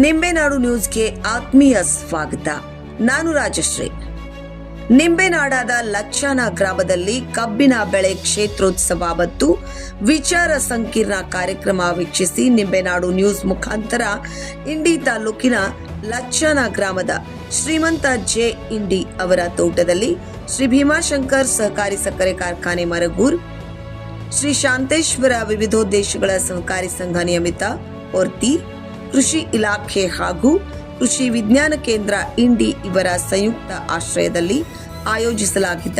ನಿಂಬೆನಾಡು ನ್ಯೂಸ್ಗೆ ಆತ್ಮೀಯ ಸ್ವಾಗತ. ನಾನು ರಾಜಶ್ರೀ. ನಿಂಬೆನಾಡಾದ ಲಕ್ಷಾನ ಗ್ರಾಮದಲ್ಲಿ ಕಬ್ಬಿನ ಬೆಳೆ ಕ್ಷೇತ್ರೋತ್ಸವ ಮತ್ತು ವಿಚಾರ ಸಂಕಿರಣ ಕಾರ್ಯಕ್ರಮ ವೀಕ್ಷಿಸಿ ನಿಂಬೆನಾಡು ನ್ಯೂಸ್ ಮುಖಾಂತರ ಇಂಡಿ ತಾಲೂಕಿನ ಲಕ್ಷಾನ ಗ್ರಾಮದ ಶ್ರೀಮಂತ ಜೆ ಇಂಡಿ ಅವರ ತೋಟದಲ್ಲಿ ಶ್ರೀ ಭೀಮಾಶಂಕರ್ ಸಹಕಾರಿ ಸಕ್ಕರೆ ಕಾರ್ಖಾನೆ ಮರಗೂರ್, ಶ್ರೀ ಶಾಂತೇಶ್ವರ ವಿವಿಧೋದ್ದೇಶಗಳ ಸಹಕಾರಿ ಸಂಘ ನಿಯಮಿತ ಹೊರ್ತಿ ಕೃಷಿ ಇಲಾಖೆ ಹಾಗೂ ಕೃಷಿ ವಿಜ್ಞಾನ ಕೇಂದ್ರ ಇಂಡಿ ಇವರ ಸಂಯುಕ್ತ ಆಶ್ರಯದಲ್ಲಿ ಆಯೋಜಿಸಲಾಗಿದ್ದ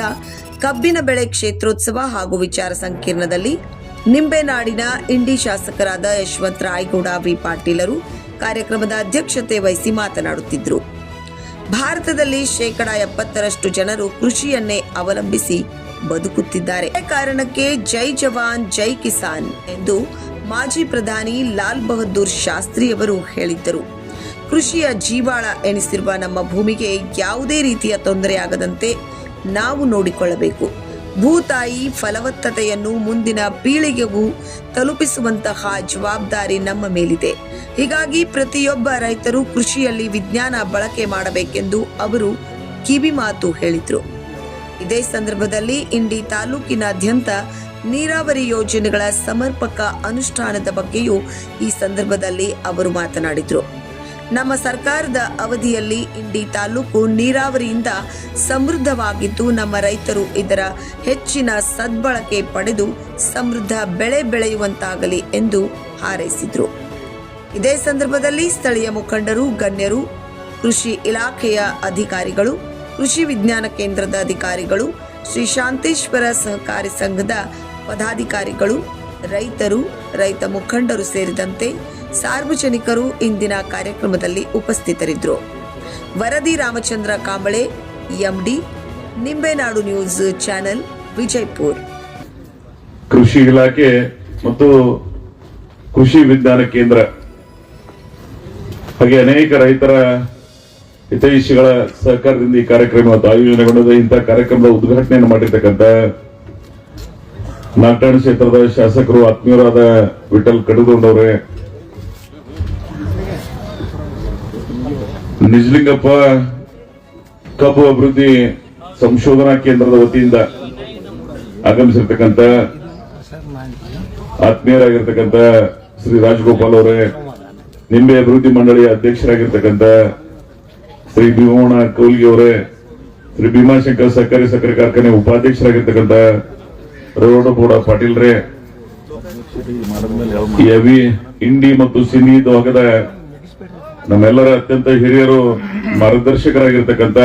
ಕಬ್ಬಿನ ಬೆಳೆ ಕ್ಷೇತ್ರೋತ್ಸವ ಹಾಗೂ ವಿಚಾರ ಸಂಕಿರಣದಲ್ಲಿ ನಿಂಬೆನಾಡಿನ ಇಂಡಿ ಶಾಸಕರಾದ ಯಶವಂತ ರಾಯಗೌಡ, ವಿ. ಪಾಟೀಲರು ಕಾರ್ಯಕ್ರಮದ ಅಧ್ಯಕ್ಷತೆ ವಹಿಸಿ ಮಾತನಾಡುತ್ತಿದ್ದರು. ಭಾರತದಲ್ಲಿ ಶೇಕಡ ಎಪ್ಪತ್ತರಷ್ಟು ಜನರು ಕೃಷಿಯನ್ನೇ ಅವಲಂಬಿಸಿ ಬದುಕುತ್ತಿದ್ದಾರೆ. ಕಾರಣಕ್ಕೆ ಜೈ ಜವಾನ್, ಜೈ ಕಿಸಾನ್ ಎಂದು ಮಾಜಿ ಪ್ರಧಾನಿ ಲಾಲ್ ಬಹದ್ದೂರ್ ಶಾಸ್ತ್ರಿಯವರು ಹೇಳಿದ್ದರು. ಕೃಷಿಯ ಜೀವಾಳ ಎನಿಸಿರುವ ನಮ್ಮ ಭೂಮಿಗೆ ಯಾವುದೇ ರೀತಿಯ ತೊಂದರೆಯಾಗದಂತೆ ನಾವು ನೋಡಿಕೊಳ್ಳಬೇಕು. ಭೂತಾಯಿ ಫಲವತ್ತತೆಯನ್ನು ಮುಂದಿನ ಪೀಳಿಗೆಗೂ ತಲುಪಿಸುವಂತಹ ಜವಾಬ್ದಾರಿ ನಮ್ಮ ಮೇಲಿದೆ. ಹೀಗಾಗಿ ಪ್ರತಿಯೊಬ್ಬ ರೈತರು ಕೃಷಿಯಲ್ಲಿ ವಿಜ್ಞಾನ ಬಳಕೆ ಮಾಡಬೇಕೆಂದು ಅವರು ಕಿವಿಮಾತು ಹೇಳಿದರು. ಇದೇ ಸಂದರ್ಭದಲ್ಲಿ ಇಂಡಿ ತಾಲೂಕಿನಾದ್ಯಂತ ನೀರಾವರಿ ಯೋಜನೆಗಳ ಸಮರ್ಪಕ ಅನುಷ್ಠಾನದ ಬಗ್ಗೆಯೂ ಈ ಸಂದರ್ಭದಲ್ಲಿ ಅವರು ಮಾತನಾಡಿದರು. ನಮ್ಮ ಸರ್ಕಾರದ ಅವಧಿಯಲ್ಲಿ ಇಂಡಿ ತಾಲೂಕು ನೀರಾವರಿಯಿಂದ ಸಮೃದ್ಧವಾಗಿದ್ದು, ನಮ್ಮ ರೈತರು ಇದರ ಹೆಚ್ಚಿನ ಸದ್ಬಳಕೆ ಪಡೆದು ಸಮೃದ್ಧ ಬೆಳೆ ಬೆಳೆಯುವಂತಾಗಲಿ ಎಂದು ಹಾರೈಸಿದರು. ಇದೇ ಸಂದರ್ಭದಲ್ಲಿ ಸ್ಥಳೀಯ ಮುಖಂಡರು, ಗಣ್ಯರು, ಕೃಷಿ ಇಲಾಖೆಯ ಅಧಿಕಾರಿಗಳು, ಕೃಷಿ ವಿಜ್ಞಾನ ಕೇಂದ್ರದ ಅಧಿಕಾರಿಗಳು, ಶ್ರೀ ಶಾಂತೇಶ್ವರ ಸಹಕಾರಿ ಸಂಘದ ಪದಾಧಿಕಾರಿಗಳು, ರೈತರು, ರೈತ ಮುಖಂಡರು ಸೇರಿದಂತೆ ಸಾರ್ವಜನಿಕರು ಇಂದಿನ ಕಾರ್ಯಕ್ರಮದಲ್ಲಿ ಉಪಸ್ಥಿತರಿದ್ದರು. ವರದಿ Ramachandra Kambale, MD, Nimbenadu news channel, Vijayapur. ಕೃಷಿ ಇಲಾಖೆ ಮತ್ತು ಕೃಷಿ ವಿಜ್ಞಾನ ಕೇಂದ್ರ. ಹಾಗೆ ಅನೇಕ ರೈತರ ಹಿತೈಷಿಗಳ ಸಹಕಾರದಿಂದ ಈ ಕಾರ್ಯಕ್ರಮ ಆಯೋಜನೆಗೊಂಡಿದೆ. ಇಂತಹ ಕಾರ್ಯಕ್ರಮದ ಉದ್ಘಾಟನೆಯನ್ನು ಮಾಡಿರ್ತಕ್ಕಂಥ ನಾಲ್ಕಾಣ ಕ್ಷೇತ್ರದ ಶಾಸಕರು ಆತ್ಮೀಯರಾದ ವಿಠಲ್ ಕಡುಗೊಂಡವ್ರೆ. ನಿಜಲಿಂಗಪ್ಪ, ಕಬ್ಬು ಅಭಿವೃದ್ಧಿ ಸಂಶೋಧನಾ ಕೇಂದ್ರದ ವತಿಯಿಂದ ಆಗಮಿಸಿರ್ತಕ್ಕಂಥ ಆತ್ಮೀಯರಾಗಿರ್ತಕ್ಕಂಥ ಶ್ರೀ ರಾಜಗೋಪಾಲ್ ಅವರೇ, ನಿಂಬೆ ಅಭಿವೃದ್ಧಿ ಮಂಡಳಿಯ ಅಧ್ಯಕ್ಷರಾಗಿರ್ತಕ್ಕಂಥ ಶ್ರೀ ಭೀಮಣ್ಣ ಕೌಲ್ಗಿ ಅವರೇ, ಶ್ರೀ ಭೀಮಾಶಂಕರ್ ಸಹಕಾರಿ ಸಕ್ಕರೆ ಕಾರ್ಖಾನೆ ಉಪಾಧ್ಯಕ್ಷರಾಗಿರ್ತಕ್ಕಂಥ ರೇವಣಗೌಡ ಪಾಟೀಲ್ರೇ. ಈ ಅವಿ ಇಂಡಿ ಮತ್ತು ಸಿನಿ ದೋಗದ ನಮ್ಮೆಲ್ಲರ ಅತ್ಯಂತ ಹಿರಿಯರು, ಮಾರ್ಗದರ್ಶಕರಾಗಿರ್ತಕ್ಕಂಥ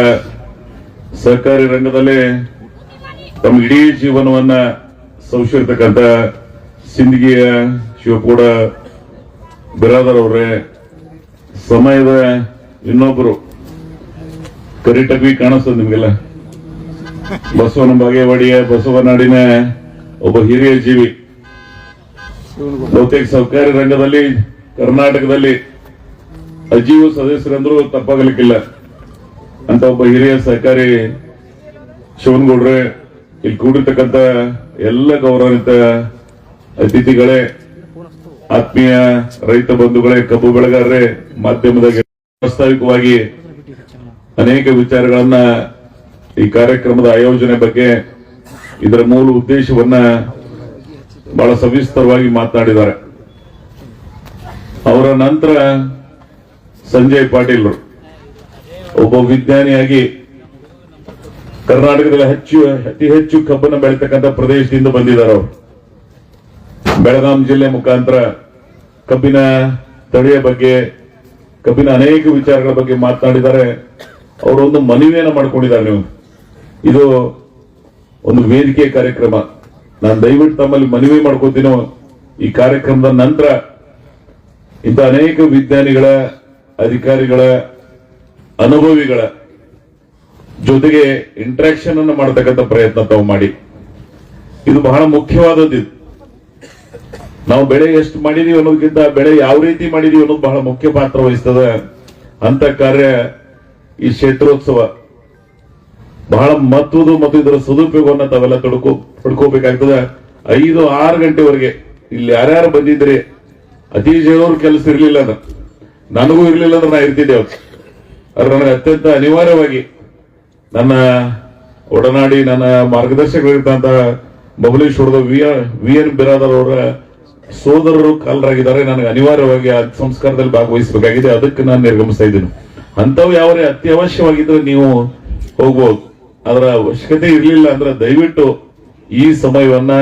ಸಹಕಾರಿ ರಂಗದಲ್ಲಿ ತಮ್ಮ ಇಡೀ ಜೀವನವನ್ನ ಸವಿಸಿರ್ತಕ್ಕಂಥ ಸಿಂದಗಿಯ ಶಿವಕೂಡ ಬಿರಾದರ್ ಅವರೇ, ಸಮಯದ ಇನ್ನೊಬ್ಬರು ಕರಿಟಕವಿ ಕಾಣಿಸ್ತದೆ ನಿಮ್ಗೆಲ್ಲ. ಬಸವನ ಬಾಗೇವಾಡಿಯ ಬಸವನಾಡಿನ ಒಬ್ಬ ಹಿರಿಯ ಜೀವಿ. ಬಹುತೇಕ ಸರ್ಕಾರಿ ರಂಗದಲ್ಲಿ, ಕರ್ನಾಟಕದಲ್ಲಿ ಅಜೀವ ಸದಸ್ಯರಂದ್ರೂ ತಪ್ಪಾಗಲಿಕ್ಕಿಲ್ಲ. ಅಂತ ಒಬ್ಬ ಹಿರಿಯ ಸಹಕಾರಿ ಶಿವನಗೌಡ್ರೆ, ಇಲ್ಲಿ ಕೂಡಿರ್ತಕ್ಕಂತ ಎಲ್ಲ ಗೌರವಾನ್ವಿತ ಅತಿಥಿಗಳೇ, ಆತ್ಮೀಯ ರೈತ ಬಂಧುಗಳೇ, ಕಬ್ಬು ಬೆಳೆಗಾರರೇ, ಮಾಧ್ಯಮದ ಪ್ರಾಸ್ತಾವಿಕವಾಗಿ ಅನೇಕ ವಿಚಾರಗಳನ್ನ ಈ ಕಾರ್ಯಕ್ರಮದ ಆಯೋಜನೆ ಬಗ್ಗೆ ಇದರ ಮೂಲ ಉದ್ದೇಶವನ್ನ ಬಹಳ ಸವಿಸ್ತರವಾಗಿ ಮಾತನಾಡಿದ್ದಾರೆ. ಅವರ ನಂತರ ಸಂಜಯ್ ಪಾಟೀಲ್ ಒಬ್ಬ ವಿಜ್ಞಾನಿಯಾಗಿ ಕರ್ನಾಟಕದಲ್ಲಿ ಹೆಚ್ಚು, ಅತಿ ಹೆಚ್ಚು ಕಬ್ಬನ್ನು ಬೆಳೀತಕ್ಕಂಥ ಪ್ರದೇಶದಿಂದ ಬಂದಿದ್ದಾರೆ ಅವರು. ಬೆಳಗಾಂ ಜಿಲ್ಲೆ ಮುಖಾಂತರ ಕಬ್ಬಿನ ತಳಿಯ ಬಗ್ಗೆ, ಕಬ್ಬಿನ ಅನೇಕ ವಿಚಾರಗಳ ಬಗ್ಗೆ ಮಾತನಾಡಿದ್ದಾರೆ. ಅವರೊಂದು ಮನವಿಯನ್ನು ಮಾಡ್ಕೊಂಡಿದ್ದಾರೆ ನೀವು. ಇದು ಒಂದು ವೇದಿಕೆ ಕಾರ್ಯಕ್ರಮ. ನಾನು ದಯವಿಟ್ಟು ತಮ್ಮಲ್ಲಿ ಮನವಿ ಮಾಡ್ಕೋತೀನೋ. ಈ ಕಾರ್ಯಕ್ರಮದ ನಂತರ ಇಂಥ ಅನೇಕ ವಿಜ್ಞಾನಿಗಳ, ಅಧಿಕಾರಿಗಳ, ಅನುಭವಿಗಳ ಜೊತೆಗೆ ಇಂಟ್ರಾಕ್ಷನ್ ಅನ್ನು ಮಾಡತಕ್ಕಂಥ ಪ್ರಯತ್ನ ತಾವು ಮಾಡಿ. ಇದು ಬಹಳ ಮುಖ್ಯವಾದದ್ದು ನಾವು ಬೆಳೆ ಎಷ್ಟು ಮಾಡಿದೀವಿ ಅನ್ನೋದಕ್ಕಿಂತ ಬೆಳೆ ಯಾವ ರೀತಿ ಮಾಡಿದೀವಿ ಅನ್ನೋದು ಬಹಳ ಮುಖ್ಯ ಪಾತ್ರ ವಹಿಸ್ತದೆ. ಅಂತ ಕಾರ್ಯ ಈ ಕ್ಷೇತ್ರೋತ್ಸವ. ಬಹಳ ಮಹತ್ವದ ಮತ್ತು ಇದರ ಸದುಪಯೋಗವನ್ನ ತಾವೆಲ್ಲ ತಡ್ಕೋ ಪಡ್ಕೋಬೇಕಾಗ್ತದೆ. ಐದು, ಆರು ಗಂಟೆವರೆಗೆ ಇಲ್ಲಿ ಯಾರ್ಯಾರು ಬಂದಿದ್ರಿ ಅತಿ ಜನರು ಕೆಲಸ ಇರಲಿಲ್ಲ ಅದ ನನಗೂ ಇರಲಿಲ್ಲ ಅಂದ್ರೆ ನಾ ಇರ್ತಿದ್ದೆ ಅವತ್ತು. ನನಗೆ ಅತ್ಯಂತ ಅನಿವಾರ್ಯವಾಗಿ ನನ್ನ ಒಡನಾಡಿ, ನನ್ನ ಮಾರ್ಗದರ್ಶಕರಿರ್ತಂತ ಬಬಲೇಶ್ವರದ ವಿ ವಿ ಎನ್ ಬಿರಾದರ್ ಅವರ ಸೋದರರು ಕಾಲರಾಗಿದ್ದಾರೆ. ನನಗೆ ಅನಿವಾರ್ಯವಾಗಿ ಆ ಸಂಸ್ಕಾರದಲ್ಲಿ ಭಾಗವಹಿಸಬೇಕಾಗಿದೆ. ಅದಕ್ಕೆ ನಾನು ನಿರ್ಗಮಿಸ್ತಾ ಇದ್ದೀನಿ. ಅಂತವು ಯಾವ ಅತ್ಯವಶ್ಯವಾಗಿದ್ರೆ ನೀವು ಹೋಗ್ಬೋದು. ಅದರ ಅವಶ್ಯಕತೆ ಇರಲಿಲ್ಲ ಅಂದ್ರೆ ದಯವಿಟ್ಟು ಈ ಸಮಯವನ್ನ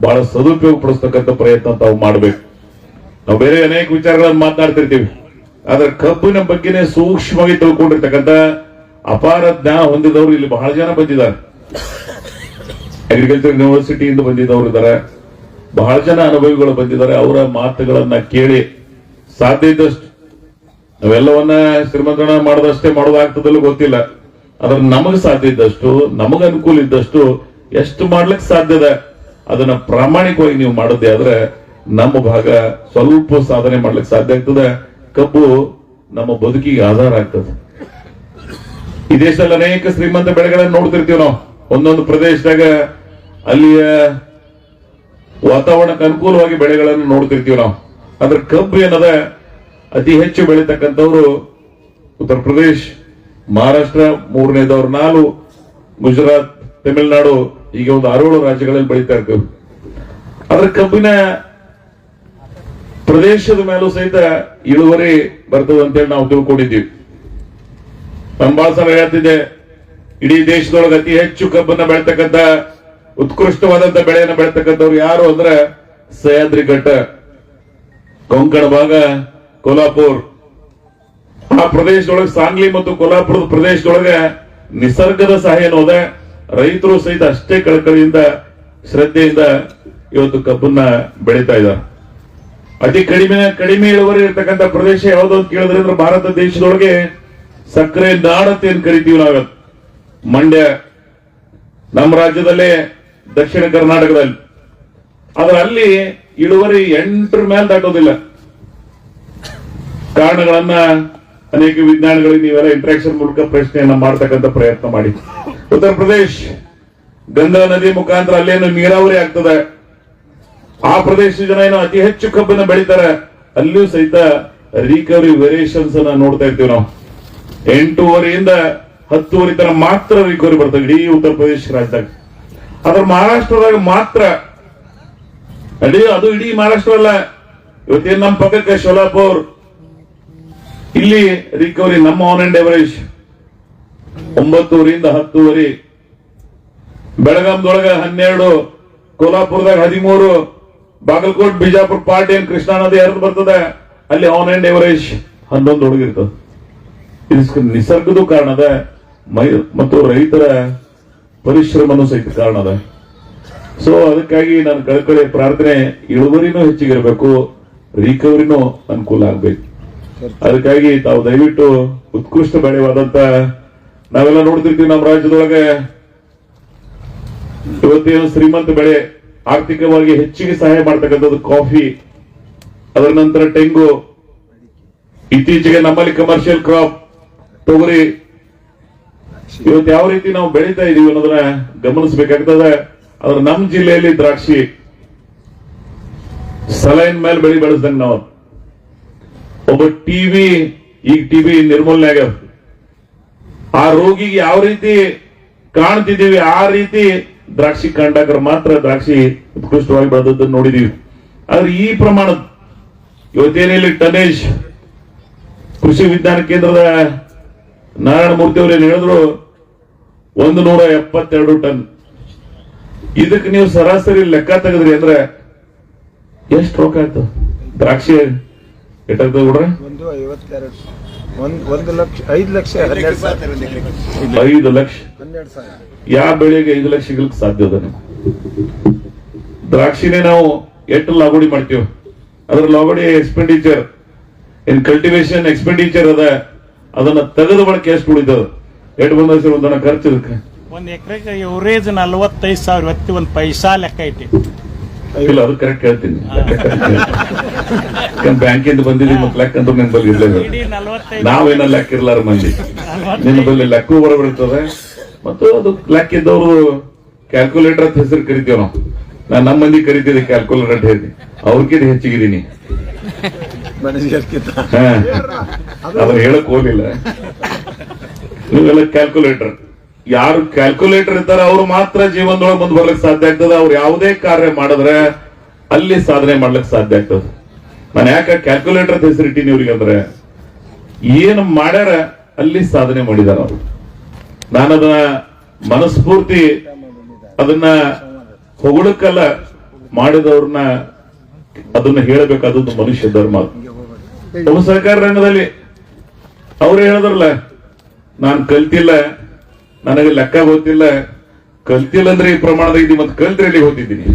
ಬಹಳ ಸದುಪಯೋಗ ಪಡಿಸ್ತಕ್ಕಂಥ ಪ್ರಯತ್ನ ತಾವು ಮಾಡಬೇಕು. ನಾವು ಬೇರೆ ಅನೇಕ ವಿಚಾರಗಳನ್ನು ಮಾತನಾಡ್ತಿರ್ತೀವಿ. ಆದ್ರೆ ಕಬ್ಬಿನ ಬಗ್ಗೆನೇ ಸೂಕ್ಷ್ಮವಾಗಿ ತಿಳ್ಕೊಂಡಿರ್ತಕ್ಕಂಥ ಅಪಾರ ಜ್ಞಾನ ಹೊಂದಿದವರು ಇಲ್ಲಿ ಬಹಳ ಜನ ಬಂದಿದ್ದಾರೆ. ಅಗ್ರಿಕಲ್ಚರ್ ಯೂನಿವರ್ಸಿಟಿಯಿಂದ ಬಂದಿದ್ದವರು ಇದ್ದಾರೆ. ಬಹಳ ಜನ ಅನುಭವಿಗಳು ಬಂದಿದ್ದಾರೆ. ಅವರ ಮಾತುಗಳನ್ನ ಕೇಳಿ ಸಾಧ್ಯ ಇದ್ದಷ್ಟು ನಾವೆಲ್ಲವನ್ನ ಶ್ರೀಮಂತನ ಮಾಡದಷ್ಟೇ ಮಾಡೋದಾಗ್ತದಲ್ಲೂ ಗೊತ್ತಿಲ್ಲ. ಆದ್ರೆ ನಮಗ್ ಸಾಧ್ಯ ಇದ್ದಷ್ಟು, ನಮಗ ಅನುಕೂಲ ಇದ್ದಷ್ಟು ಎಷ್ಟು ಮಾಡ್ಲಿಕ್ಕೆ ಸಾಧ್ಯದ ಅದನ್ನ ಪ್ರಾಮಾಣಿಕವಾಗಿ ನೀವು ಮಾಡದೆ ಆದ್ರೆ ನಮ್ಮ ಭಾಗ ಸ್ವಲ್ಪ ಸಾಧನೆ ಮಾಡ್ಲಿಕ್ಕೆ ಸಾಧ್ಯ ಆಗ್ತದೆ. ಕಬ್ಬು ನಮ್ಮ ಬದುಕಿಗೆ ಆಧಾರ ಆಗ್ತದೆ. ಈ ದೇಶದಲ್ಲಿ ಅನೇಕ ಶ್ರೀಮಂತ ಬೆಳೆಗಳನ್ನ ನೋಡ್ತಿರ್ತೀವಿ ನಾವು. ಒಂದೊಂದು ಪ್ರದೇಶದಾಗ ಅಲ್ಲಿಯ ವಾತಾವರಣಕ್ಕೆ ಅನುಕೂಲವಾಗಿ ಬೆಳೆಗಳನ್ನು ನೋಡ್ತಿರ್ತೀವಿ ನಾವು. ಆದ್ರೆ ಕಬ್ಬು ಏನದ, ಅತಿ ಹೆಚ್ಚು ಬೆಳೀತಕ್ಕಂಥವ್ರು ಉತ್ತರ ಪ್ರದೇಶ್ ಮಹಾರಾಷ್ಟ್ರ ಮೂರನೇದವರು ನಾಲ್ಕು, ಗುಜರಾತ್, ತಮಿಳುನಾಡು, ಈಗ ಒಂದು ಆರೋಳು ರಾಜ್ಯಗಳಲ್ಲಿ ಬೆಳೀತಾ ಇರ್ತೇವೆ ಆದ್ರೆ ಕಬ್ಬಿನ ಪ್ರದೇಶದ ಮೇಲೂ ಸಹಿತ ಇಳುವರಿ ಬರ್ತದೆ ಅಂತೇಳಿ ನಾವು ತಿಳ್ಕೊಂಡಿದ್ದೀವಿ. ಸಲ ಹೇಳ್ತಿದ್ದೆ, ಇಡೀ ದೇಶದೊಳಗೆ ಅತಿ ಹೆಚ್ಚು ಕಬ್ಬನ್ನ ಬೆಳ್ತಕ್ಕಂತ ಉತ್ಕೃಷ್ಟವಾದಂತ ಬೆಳೆಯನ್ನು ಬೆಳೆತಕ್ಕಂಥವ್ರು ಯಾರು ಅಂದ್ರೆ ಸಹ್ಯಾದ್ರಿ ಘಟ್ಟ ಕೊಂಕಣ ಭಾಗ, ಕೋಲ್ಹಾಪುರ್ ಆ ಪ್ರದೇಶದೊಳಗೆ ಸಾಂಗ್ಲಿ ಮತ್ತು ಕೊಲ್ಲಾಪುರದ ಪ್ರದೇಶದೊಳಗೆ ನಿಸರ್ಗದ ಸಹಾಯ ಅನ್ನೋದ ರೈತರು ಸಹಿತ ಅಷ್ಟೇ ಕಳಕಳಿಯಿಂದ, ಶ್ರದ್ಧೆಯಿಂದ ಇವತ್ತು ಕಬ್ಬನ್ನ ಬೆಳೀತಾ ಇದ್ದಾರೆ. ಅತಿ ಕಡಿಮೆ ಕಡಿಮೆ ಇಳುವರಿ ಇರತಕ್ಕಂತ ಪ್ರದೇಶ ಯಾವುದು ಅಂತ ಕೇಳಿದ್ರೆ ಅಂದ್ರೆ ಭಾರತ ದೇಶದೊಳಗೆ ಸಕ್ಕರೆ ನಾಡತ್ತೆ ಅಂತ ಕರಿತೀವಿ ನಾವು ಮಂಡ್ಯ, ನಮ್ಮ ರಾಜ್ಯದಲ್ಲೇ ದಕ್ಷಿಣ ಕರ್ನಾಟಕದಲ್ಲಿ. ಆದ್ರೆ ಅಲ್ಲಿ ಇಳುವರಿ ಎಂಟರ ಮೇಲೆ ದಾಟೋದಿಲ್ಲ. ಕಾರಣಗಳನ್ನ ಅನೇಕ ವಿಜ್ಞಾನಿಗಳಿಗೆ ನೀವೆಲ್ಲ ಇಂಟ್ರಾಕ್ಷನ್ ಮೂಲಕ ಪ್ರಶ್ನೆಯನ್ನ ಮಾಡ್ತಕ್ಕಂಥ ಪ್ರಯತ್ನ ಮಾಡಿ. ಉತ್ತರ ಪ್ರದೇಶ, ಗಂಗಾ ನದಿ ಮುಖಾಂತರ ಅಲ್ಲೇನು ನೀರಾವರಿ ಆಗ್ತದೆ? ಆ ಪ್ರದೇಶದ ಜನ ಏನು ಅತಿ ಹೆಚ್ಚು ಕಬ್ಬನ್ನ ಬೆಳಿತಾರೆ. ಅಲ್ಲಿಯೂ ಸಹಿತ ರಿಕವರಿ ವೇರಿಯೇಷನ್ಸ್ ಅನ್ನ ನೋಡ್ತಾ ಇರ್ತೀವಿ ನಾವು. ಎಂಟೂವರೆಯಿಂದ ಹತ್ತುವರೆ ತರ ಮಾತ್ರ ರಿಕವರಿ ಬರ್ತದೆ. ಇಡೀ ಉತ್ತರ ಪ್ರದೇಶ ರಾಜ್ಯದಾಗ. ಆದ್ರೆ ಮಹಾರಾಷ್ಟ್ರದಾಗ ಮಾತ್ರ. ಅಡಿ ಅದು ಇಡೀ ಮಹಾರಾಷ್ಟ್ರ ಅಲ್ಲ ಇವತ್ತೇನು ನಮ್ಮ ಪಕ್ಕಕ್ಕೆ ಶೋಲಾಪುರ್ ಇಲ್ಲಿ ರಿಕವರಿ ನಮ್ಮ ಆನ್ ಅಂಡ್ ಎವರೇಜ್ ಒಂಬತ್ತುವರೆಯಿಂದ ಹತ್ತುವರೆ. ಬೆಳಗಾಂದೊಳಗ ಹನ್ನೆರಡು, ಕೋಲ್ಹಾಪುರದಾಗ ಹದಿಮೂರು, ಬಾಗಲಕೋಟ್, ಬಿಜಾಪುರ, ಪಾರ್ಟಿ ಏನ್ ಕೃಷ್ಣಾ ನದಿ ಹರಿದು ಬರ್ತದೆ, ಅಲ್ಲಿ ಆನ್ ಅಂಡ್ ಎವರೇಜ್ ಹನ್ನೊಂದು ಹುಡುಗಿರ್ತದೆ. ಇದಕ್ಕೆ ನಿಸರ್ಗದ ಕಾರಣದ ಮತ್ತು ರೈತರ ಪರಿಶ್ರಮನೂ ಸಹಿತ ಕಾರಣದ ಸೊ ಅದಕ್ಕಾಗಿ ನಾನು ಕಳಕಳಿ ಪ್ರಾರ್ಥನೆ ಇಳುವರಿನೂ ಹೆಚ್ಚಿಗಿರಬೇಕು ರಿಕವರಿನೂ ಅನುಕೂಲ ಆಗ್ಬೇಕು. ಅದಕ್ಕಾಗಿ ತಾವು ದಯವಿಟ್ಟು ಉತ್ಕೃಷ್ಟ ಬೆಳೆವಾದಂತ ನಾವೆಲ್ಲ ನೋಡ್ತಿರ್ತೀವಿ ನಮ್ಮ ರಾಜ್ಯದೊಳಗೆ. ಇವತ್ತೇನು ಶ್ರೀಮಂತ ಬೆಳೆ ಆರ್ಥಿಕವಾಗಿ ಹೆಚ್ಚಿಗೆ ಸಹಾಯ ಮಾಡ್ತಕ್ಕಂಥದ್ದು ಕಾಫಿ, ಅದರ ನಂತರ ತೆಂಗು, ಇತ್ತೀಚೆಗೆ ನಮ್ಮಲ್ಲಿ ಕಮರ್ಷಿಯಲ್ ಕ್ರಾಪ್ ತೊಗರಿ. ಇವತ್ತು ಯಾವ ರೀತಿ ನಾವು ಬೆಳೀತಾ ಇದೀವಿ ಅನ್ನೋದನ್ನ ಗಮನಿಸಬೇಕಾಗ್ತದೆ. ಆದ್ರೆ ನಮ್ಮ ಜಿಲ್ಲೆಯಲ್ಲಿ ದ್ರಾಕ್ಷಿ, ಸಲೈನ್ ಮೇಲೆ ಬೆಳಿ ಬೆಳೆಸ್ದಂಗೆ ನಾವು. ಒಬ್ಬ ಟಿವಿ ಈಗ ಟಿವಿ ನಿರ್ಮೂಲನೆ ಆ ರೋಗಿಗೆ ಯಾವ ರೀತಿ ಕಾಣ್ತಿದ್ದೀವಿ, ಆ ರೀತಿ ದ್ರಾಕ್ಷಿ ಕಂಡಾಗ ಮಾತ್ರ ದ್ರಾಕ್ಷಿ ಉತ್ಕೃಷ್ಟವಾಗಿ ಬೆಳೆದದ್ದನ್ನು ನೋಡಿದೀವಿ. ಆದ್ರೆ ಈ ಪ್ರಮಾಣದ ಯುವತಿಯಲ್ಲಿ ಟನೇಶ್ ಕೃಷಿ ವಿಜ್ಞಾನ ಕೇಂದ್ರದ ನಾರಾಯಣ ಮೂರ್ತಿ ಅವರು ಏನ್ ಹೇಳಿದ್ರು ಒಂದು ನೂರ ಎಪ್ಪತ್ತೆರಡು ಟನ್. ಇದಕ್ಕೆ ನೀವು ಸರಾಸರಿ ಲೆಕ್ಕ ತೆಗೆದ್ರಿ ಅಂದ್ರೆ ಎಷ್ಟು ರೊಕ್ಕ ಆಯ್ತು? ದ್ರಾಕ್ಷಿ ಎಷ್ಟಾಗ್ತದೆ ಬಿಡ್ರೆ? ಒಂದು ಐವತ್ತೆರಡು. ಒಂದ್ ಒಂದು ಲಕ್ಷ ಐದು ಲಕ್ಷ ಹನ್ನೆರಡು ಸಾವಿರ. ಐದು ಲಕ್ಷ. ಹನ್ನೆರಡು ಸಾವಿರ. ಯಾವ ಬೆಳೆಗೆ ಐದು ಲಕ್ಷ ಸಿಗ್ಲಿಕ್ಕೆ ಸಾಧ್ಯ ಅದ ನೀವು ದ್ರಾಕ್ಷಿನೇ ನಾವು ಎಷ್ಟು ಲಾಗೋಡಿ ಮಾಡ್ತೀವಿ? ಅದ್ರ ಲಾಗೋಡಿ ಎಕ್ಸ್ಪೆಂಡಿಚರ್ ಇನ್ ಕಲ್ಟಿವೇಶನ್ ಎಕ್ಸ್ಪೆಂಡಿಚರ್ ಅದ. ಅದನ್ನ ತೆಗೆದ ಬಳಕೆ ಎಷ್ಟು ಉಳಿತದ ಎಷ್ಟು ಬಂದ ಒಂದನ್ನ ಖರ್ಚು ಇದಕ್ಕೆ? ಒಂದ್ ಎಕರೆಗೆ ಎವರೇಜ್ ನಲ್ವತ್ತೈದು ಸಾವಿರ ವ್ಯಕ್ತಿ ಒಂದ್ ಪೈಸಾ ಲೆಕ್ಕ ಐತಿ. ಇಲ್ಲ ಅದು ಕರೆಕ್ಟ್ ಹೇಳ್ತೀನಿ. ಬ್ಯಾಂಕಿಂದ ಬಂದಿದ್ದೀವಿ ಮತ್ತೆ ಲೆಕ್ಕ ಅಂತ ನಿಮ್ಮ ಬಲ್ಲಿ ಇರ್ಲಿಲ್ಲ ನಾವೇನ ಲೆಕ್ಕ ಇರ್ಲಾರ ಮಂದಿ ನಿನ್ನ ಬಲ್ಲಿ ಲೆಕ್ಕ ಬರಬಿಡ್ತದೆ ಮತ್ತು ಅದು ಲೆಕ್ಕ ಇದ್ದವರು ಕ್ಯಾಲ್ಕುಲೇಟರ್ ಅಂತ ಹೆಸರು ಕರಿತೀವಿ ನಾವು. ನಾನು ನಮ್ಮ ಮಂದಿ ಕರಿತಿದ್ದೆ ಕ್ಯಾಲ್ಕುಲೇಟರ್ ಅಂತ ಹೇಳಿ. ಅವ್ರಿಗಿಂತ ಹೆಚ್ಚಿಗಿದ್ದೀನಿ. ಅದ್ರ ಹೇಳಕ್ ಹೋಗ್ಲಿಲ್ಲ. ನೀವೆಲ್ಲ ಕ್ಯಾಲ್ಕುಲೇಟರ್ ಯಾರು ಕ್ಯಾಲ್ಕುಲೇಟರ್ ಇದ್ದಾರೆ, ಅವ್ರು ಮಾತ್ರ ಜೀವನದೊಳಗೆ ಮುಂದೆ ಬರ್ಲಿಕ್ಕೆ ಸಾಧ್ಯ ಆಗ್ತದೆ. ಅವ್ರು ಯಾವುದೇ ಕಾರ್ಯ ಮಾಡಿದ್ರೆ ಅಲ್ಲಿ ಸಾಧನೆ ಮಾಡ್ಲಿಕ್ಕೆ ಸಾಧ್ಯ ಆಗ್ತದೆ. ನಾನು ಯಾಕೆ ಕ್ಯಾಲ್ಕುಲೇಟರ್ ಹೆಸರಿಟ್ಟಿನಿ ಇವ್ರಿಗೆ ಅಂದ್ರೆ, ಏನು ಮಾಡ್ಯಾರ ಅಲ್ಲಿ ಸಾಧನೆ ಮಾಡಿದಾರ ಅವರು. ನಾನು ಅದನ್ನ ಮನಸ್ಫೂರ್ತಿ ಅದನ್ನ ಹೊಗಳಕ್ಕಲ್ಲ ಮಾಡಿದವ್ರನ್ನ ಅದನ್ನ ಹೇಳಬೇಕಾದದ್ದು ಮನುಷ್ಯ ಧರ್ಮ ಸಹಕಾರ ರಂಗದಲ್ಲಿ, ಅವ್ರು ಹೇಳಿದ್ರಲ್ಲ, ನಾನು ಕಲ್ತಿಲ್ಲ ನನಗೆ ಲೆಕ್ಕ ಗೊತ್ತಿಲ್ಲ. ಕಲ್ತಿಲ್ಲ ಅಂದ್ರೆ ಈ ಪ್ರಮಾಣದಾಗ ಮತ್ತೆ ಕಲ್ತ್ರೆ ಎಲ್ಲಿ ಹೋಗ್ತಿದ್ದೀನಿ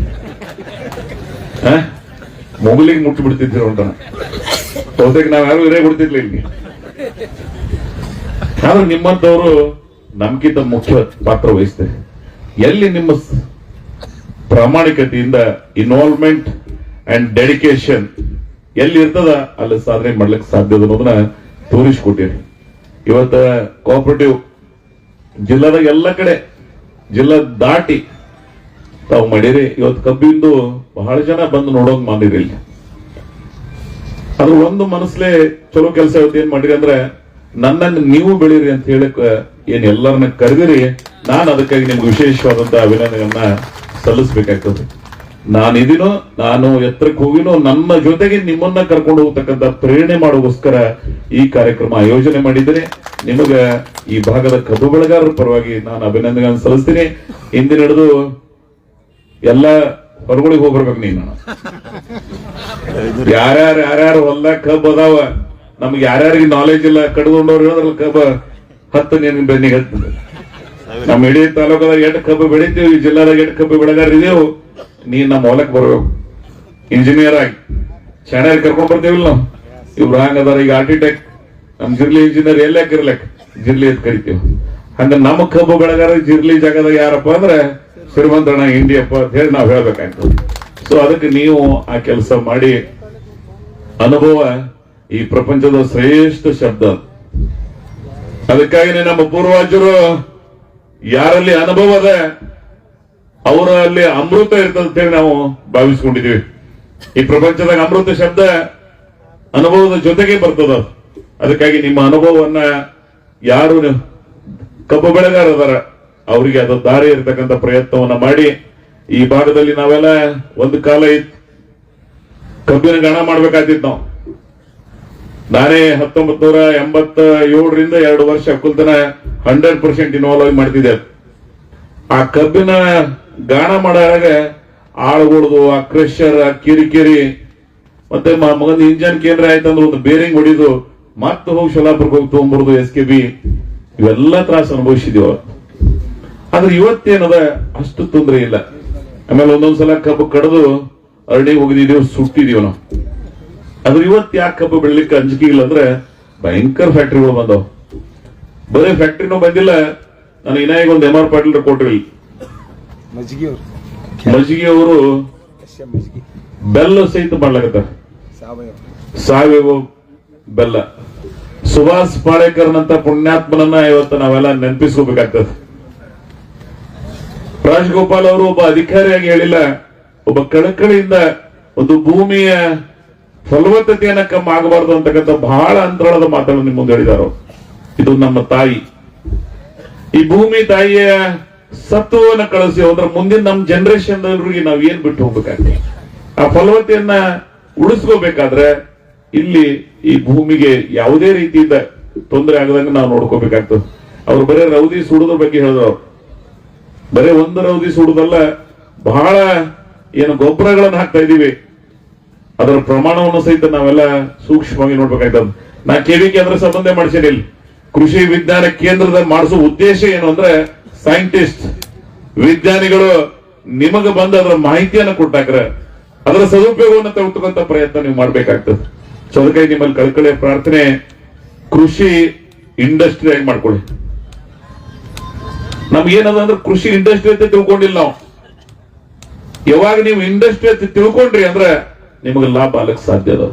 ಮೊಗಲಿಗೆ ಮುಟ್ಟಿ ಉಂಟನ ಬಹುತೇಕ ನಾವ್ ಯಾರು ಇರೇ ಬಿಡ್ತಿರ್ಲಿ ಇಲ್ಲಿ. ಆದ್ರೆ ನಿಮ್ಮಂತವ್ರು ನಮ್ಗಿಂತ ಮುಖ್ಯ ಪಾತ್ರ ವಹಿಸ್ತಾರೆ ಎಲ್ಲಿ ನಿಮ್ಮ ಪ್ರಾಮಾಣಿಕತೆಯಿಂದ ಇನ್ವಾಲ್ವ್ಮೆಂಟ್ ಅಂಡ್ ಡೆಡಿಕೇಶನ್ ಎಲ್ಲಿ ಇರ್ತದ, ಅಲ್ಲಿ ಸಾಧನೆ ಮಾಡ್ಲಿಕ್ಕೆ ಸಾಧ್ಯ ಅನ್ನೋದನ್ನ ತೋರಿಸ್ಕೊಟ್ಟಿರಿ. ಇವತ್ತ ಕೋಆಪರೇಟಿವ್ ಜಿಲ್ಲಾದಾಗ ಎಲ್ಲ ಕಡೆ ಜಿಲ್ಲಾ ದಾಟಿ ತಾವು ಮಾಡಿರಿ ಇವತ್ತು ಕಬ್ಬಿಂದು ಬಹಳ ಜನ ಬಂದು ನೋಡೋಂಗ್ ಮಾಡಿರಿ ಇಲ್ಲಿ. ಅದು ಒಂದು ಮನಸ್ಲೇ ಚಲೋ ಕೆಲಸ ಇವತ್ತು ಏನ್ ಮಾಡಿರಿ ಅಂದ್ರೆ ನನ್ನನ್ನು ನೀವು ಬೆಳೀರಿ ಅಂತ ಹೇಳಕ್ ಏನ್ ಎಲ್ಲರನ್ನ ಕರೆದಿರಿ, ನಾನು ಅದಕ್ಕಾಗಿ ನಿಮ್ಗೆ ವಿಶೇಷವಾದಂತಹ ಅಭಿನಂದನೆಯನ್ನ ಸಲ್ಲಿಸ್ಬೇಕಾಗ್ತದೆ. ನಾನಿದಿನೋ ನಾನು ಎತ್ತರಕ್ಕೆ ಹೋಗಿನೋ ನನ್ನ ಜೊತೆಗೆ ನಿಮ್ಮನ್ನ ಕರ್ಕೊಂಡು ಹೋಗ್ತಕ್ಕಂತ ಪ್ರೇರಣೆ ಮಾಡೋಗೋಸ್ಕರ ಈ ಕಾರ್ಯಕ್ರಮ ಆಯೋಜನೆ ಮಾಡಿದ್ದೇನೆ. ನಿಮಗ ಈ ಭಾಗದ ಕಬ್ಬು ಬೆಳೆಗಾರರ ಪರವಾಗಿ ನಾನು ಅಭಿನಂದನೆಗಳನ್ನು ಸಲ್ಲಿಸ್ತೀನಿ. ಹಿಂದಿನ ಹಿಡಿದು ಎಲ್ಲ ಹೊರಗಳಿಗೆ ಹೋಗ್ಬರ್ಬೇಕು ನೀನು. ಯಾರ್ಯಾರು ಯಾರ್ಯಾರು ಹೊಲ್ದಾಗ ಕಬ್ಬು ಅದಾವ ನಮ್ಗೆ ಯಾರ್ಯಾರಿಗೆ ನಾಲೆಜ್ ಇಲ್ಲ ಕಡ್ಕೊಂಡವ್ರು ಹೇಳಿದ್ರಲ್ಲ ಕಬ್ಬ ಹತ್ತು ನೀನ್ ಬೆನ್ನಿಗೆ ಹತ್ತದ ನಮ್ಮ ಇಡೀ ತಾಲೂಕದಾಗ ಎಷ್ಟು ಕಬ್ಬು ಬೆಳಿತೀವಿ ಜಿಲ್ಲಾದಾಗ ಎಂಟು ಕಬ್ಬು ಬೆಳೆಗಾರ ಇದೆಯೋ ನೀನ್ ನಮ್ಮ ಹೊಲಕ್ ಬರ್ಬೇಕು ಇಂಜಿನಿಯರ್ ಆಗಿ ಚೆನ್ನಾಗಿ ಕರ್ಕೊಂಡ್ ಬರ್ತೇವಿಲ್ಲ ನಾವು? ಇವ್ರು ಹಂಗದಾರ, ಈಗ ಆರ್ಕಿಟೆಕ್ಟ್ ನಮ್ ಜಿರ್ಲಿ ಇಂಜಿನಿಯರ್ ಎಲ್ಲೇ ಇರ್ಲಕ್ ಜಿರ್ಲಿ ಅಂತ ಕರಿತೀವಿ. ಹಂಗ ನಮ್ಮ ಕಬ್ಬು ಬೆಳಗಾರ ಜಿರ್ಲಿ ಜಾಗದಾಗ ಯಾರಪ್ಪ ಅಂದ್ರೆ ಶ್ರೀಮಂತಣ್ಣ ಇಂಡಿಯಪ್ಪ ಅಂತ ಹೇಳಿ ನಾವ್ ಹೇಳ್ಬೇಕಾಯ್ತು. ಸೊ ಅದಕ್ಕೆ ನೀವು ಆ ಕೆಲಸ ಮಾಡಿ. ಅನುಭವ ಈ ಪ್ರಪಂಚದ ಶ್ರೇಷ್ಠ ಶಬ್ದ. ಅದಕ್ಕಾಗಿನೇ ನಮ್ಮ ಪೂರ್ವಜರು ಯಾರಲ್ಲಿ ಅನುಭವ ಅದ? ಅವರಲ್ಲಿ ಅಮೃತ ಇರ್ತದಂತ ಹೇಳಿ ನಾವು ಭಾವಿಸ್ಕೊಂಡಿದೀವಿ ಈ ಪ್ರಪಂಚದಾಗ ಅಮೃತ ಶಬ್ದ ಅನುಭವದ ಜೊತೆಗೆ ಬರ್ತದ. ಅದಕ್ಕಾಗಿ ನಿಮ್ಮ ಅನುಭವವನ್ನ ಯಾರು ಕಬ್ಬು ಬೆಳೆಗಾರ ಅದಾರ ಅವರಿಗೆ ಅದು ದಾರಿ ಇರತಕ್ಕಂತ ಪ್ರಯತ್ನವನ್ನ ಮಾಡಿ, ಈ ಭಾಗದಲ್ಲಿ ನಾವೆಲ್ಲ ಒಂದು ಕಾಲ ಇತ್ತು ಕಬ್ಬಿನ ಗಣ ಮಾಡ್ಬೇಕಾಗ್ತಿತ್ತು ನಾವು. ನಾನೇ ಹತ್ತೊಂಬತ್ ನೂರ ಎಂಬತ್ತ ಏಳರಿಂದ ಎರಡು ವರ್ಷ ಕುಲ್ತನ ಹಂಡ್ರೆಡ್ ಪರ್ಸೆಂಟ್ ಇನ್ವಾಲ್ವ್ ಆಗಿ ಮಾಡ್ತಿದ್ದೆ. ಆ ಕಬ್ಬಿನ ಗಾಣ ಮಾಡಾಗ ಆಳುಗಳದು ಆ ಕ್ರೆಷರ್ ಕಿರಿಕಿರಿ, ಮತ್ತೆ ಮಗನ ಇಂಜನ್ ಕೇಂದ್ರ ಆಯ್ತಂದ್ರೆ ಒಂದು ಬೇರಿಂಗ್ ಹೊಡಿದು ಮತ್ತೆ ಹೋಗಿ ಶೋಲಾಪುರ್ ಹೋಗಿ ತಗೊಂಡ್ಬರ್ದು ಎಸ್ ಕೆ ಬಿ ಇವೆಲ್ಲ ತ್ರಾಸ ಅನುಭವಿಸಿದೀವ ಆದ್ರೆ ಇವತ್ತೇನದ? ಅಷ್ಟು ತೊಂದರೆ ಇಲ್ಲ. ಆಮೇಲೆ ಒಂದೊಂದ್ಸಲ ಕಬ್ಬು ಕಡ್ದು ಅರಳಿ ಹೋಗಿದೀವಿ ಸುಟ್ಟಿದೀವಿ ನಾವು. ಆದ್ರೆ ಇವತ್ತು ಯಾಕೆ ಕಬ್ಬು ಬೆಳಿಲಿಕ್ಕೆ ಅಂಜಿಕೆ ಇಲ್ಲ ಅಂದ್ರೆ ಭಯಂಕರ ಫ್ಯಾಕ್ಟ್ರಿಗಳು ಬಂದವು. ಬರೀ ಫ್ಯಾಕ್ಟ್ರಿನೂ ಬಂದಿಲ್ಲ, ನಾನು ಇನ್ನಾಗ ಒಂದು ಎಂ ಆರ್ ಪಾಟೀಲ್ ಕೊಟ್ರಿ ಮಜ್ಜಿಗೆ ಅವ್ರು ಬೆಲ್ಲ ಸಹಿತ ಮಾಡ್ಲಕತ್ತಾರ. ಸಾವಯವ. ಸಾವಯವ ಬೆಲ್ಲ. ಸುಭಾಷ್ ಪಾಳೇಕರ್ನಂತ ಪುಣ್ಯಾತ್ಮನನ್ನ ಇವತ್ತು ನಾವೆಲ್ಲ ನೆನಪಿಸ್ಕೋಬೇಕಾಗ್ತದೆ. ರಾಜಗೋಪಾಲ್ ಅವರು ಒಬ್ಬ ಅಧಿಕಾರಿಯಾಗಿ ಹೇಳಿಲ್ಲ ಒಬ್ಬ ಕಳಕಳಿಯಿಂದ ಒಂದು ಭೂಮಿಯ ಫಲವತ್ತತೆಯನ್ನ ಕಮ್ಮಿ ಆಗಬಾರ್ದು ಅಂತಕ್ಕಂಥ ಬಹಳ ಅಂತರಾಳದ ಮಾತನ್ನು ನಿಮ್ಮ ಮುಂದೆ ಹೇಳಿದಾರು ಇದು ನಮ್ಮ ತಾಯಿ. ಈ ಭೂಮಿ ತಾಯಿಯ ಸತ್ವವನ್ನ ಕಳಿಸಿ ಹೋದ್ರೆ ಮುಂದಿನ ನಮ್ಮ ಜನರೇಷನ್ ನಾವ್ ಏನ್ ಬಿಟ್ಟು ಹೋಗ್ಬೇಕಾಗ್ತದೆ ಆ ಫಲವತ್ತೆಯನ್ನ ಉಳಿಸ್ಕೋಬೇಕಾದ್ರೆ ಇಲ್ಲಿ ಈ ಭೂಮಿಗೆ ಯಾವುದೇ ರೀತಿಯಿಂದ ತೊಂದರೆ ಆಗದಂಗೆ ನಾವು ನೋಡ್ಕೋಬೇಕಾಗ್ತದೆ. ಅವ್ರು ಬರೀ ರೌದಿ ಸುಡೋದ್ರ ಬಗ್ಗೆ ಹೇಳಿದ್ರು. ಬರೀ ಒಂದು ರೌದಿ ಸುಡುದಲ್ಲ, ಬಹಳ ಏನು ಗೊಬ್ಬರಗಳನ್ನು ಹಾಕ್ತಾ ಇದೀವಿ. ಅದರ ಪ್ರಮಾಣವನ್ನು ಸಹಿತ ನಾವೆಲ್ಲ ಸೂಕ್ಷ್ಮವಾಗಿ ನೋಡ್ಬೇಕಾಗ್ತದೆ. ನಾ ಕೆವಿಕೆ ಕೇಂದ್ರ ಸಂಬಂಧ ಮಾಡಿಸೀನಿ ಇಲ್ಲಿ ಕೃಷಿ ವಿಜ್ಞಾನ ಕೇಂದ್ರದ ಮಾಡಿಸೋ ಉದ್ದೇಶ ಏನು ಅಂದ್ರೆ ಸೈಂಟಿಸ್ಟ್ ವಿಜ್ಞಾನಿಗಳು ನಿಮಗೆ ಬಂದ ಅದರ ಮಾಹಿತಿಯನ್ನು ಕೊಟ್ಟಾಕ್ರೆ, ಅದರ ಸದುಪಯೋಗವನ್ನು ತೆಗೆದುಕೊಂತ ಪ್ರಯತ್ನ ನೀವು ಮಾಡ್ಬೇಕಾಗ್ತದೆ. ಅದಕ್ಕಾಗಿ ನಿಮ್ಮಲ್ಲಿ ಪ್ರಾರ್ಥನೆ, ಕೃಷಿ ಇಂಡಸ್ಟ್ರಿ ಆಗಿ ಮಾಡ್ಕೊಳ್ಳಿ. ನಮ್ಗೇನದ ಅಂದ್ರೆ ಕೃಷಿ ಇಂಡಸ್ಟ್ರಿ ಅಂತ ತಿಳ್ಕೊಂಡಿಲ್ಲ ನಾವು. ಯಾವಾಗ ನೀವು ಇಂಡಸ್ಟ್ರಿ ಅಂತ ತಿಳ್ಕೊಂಡ್ರಿ ಅಂದ್ರೆ ನಿಮಗೆ ಲಾಭ ಆಗಕ್ಕೆ ಸಾಧ್ಯ ಅದ.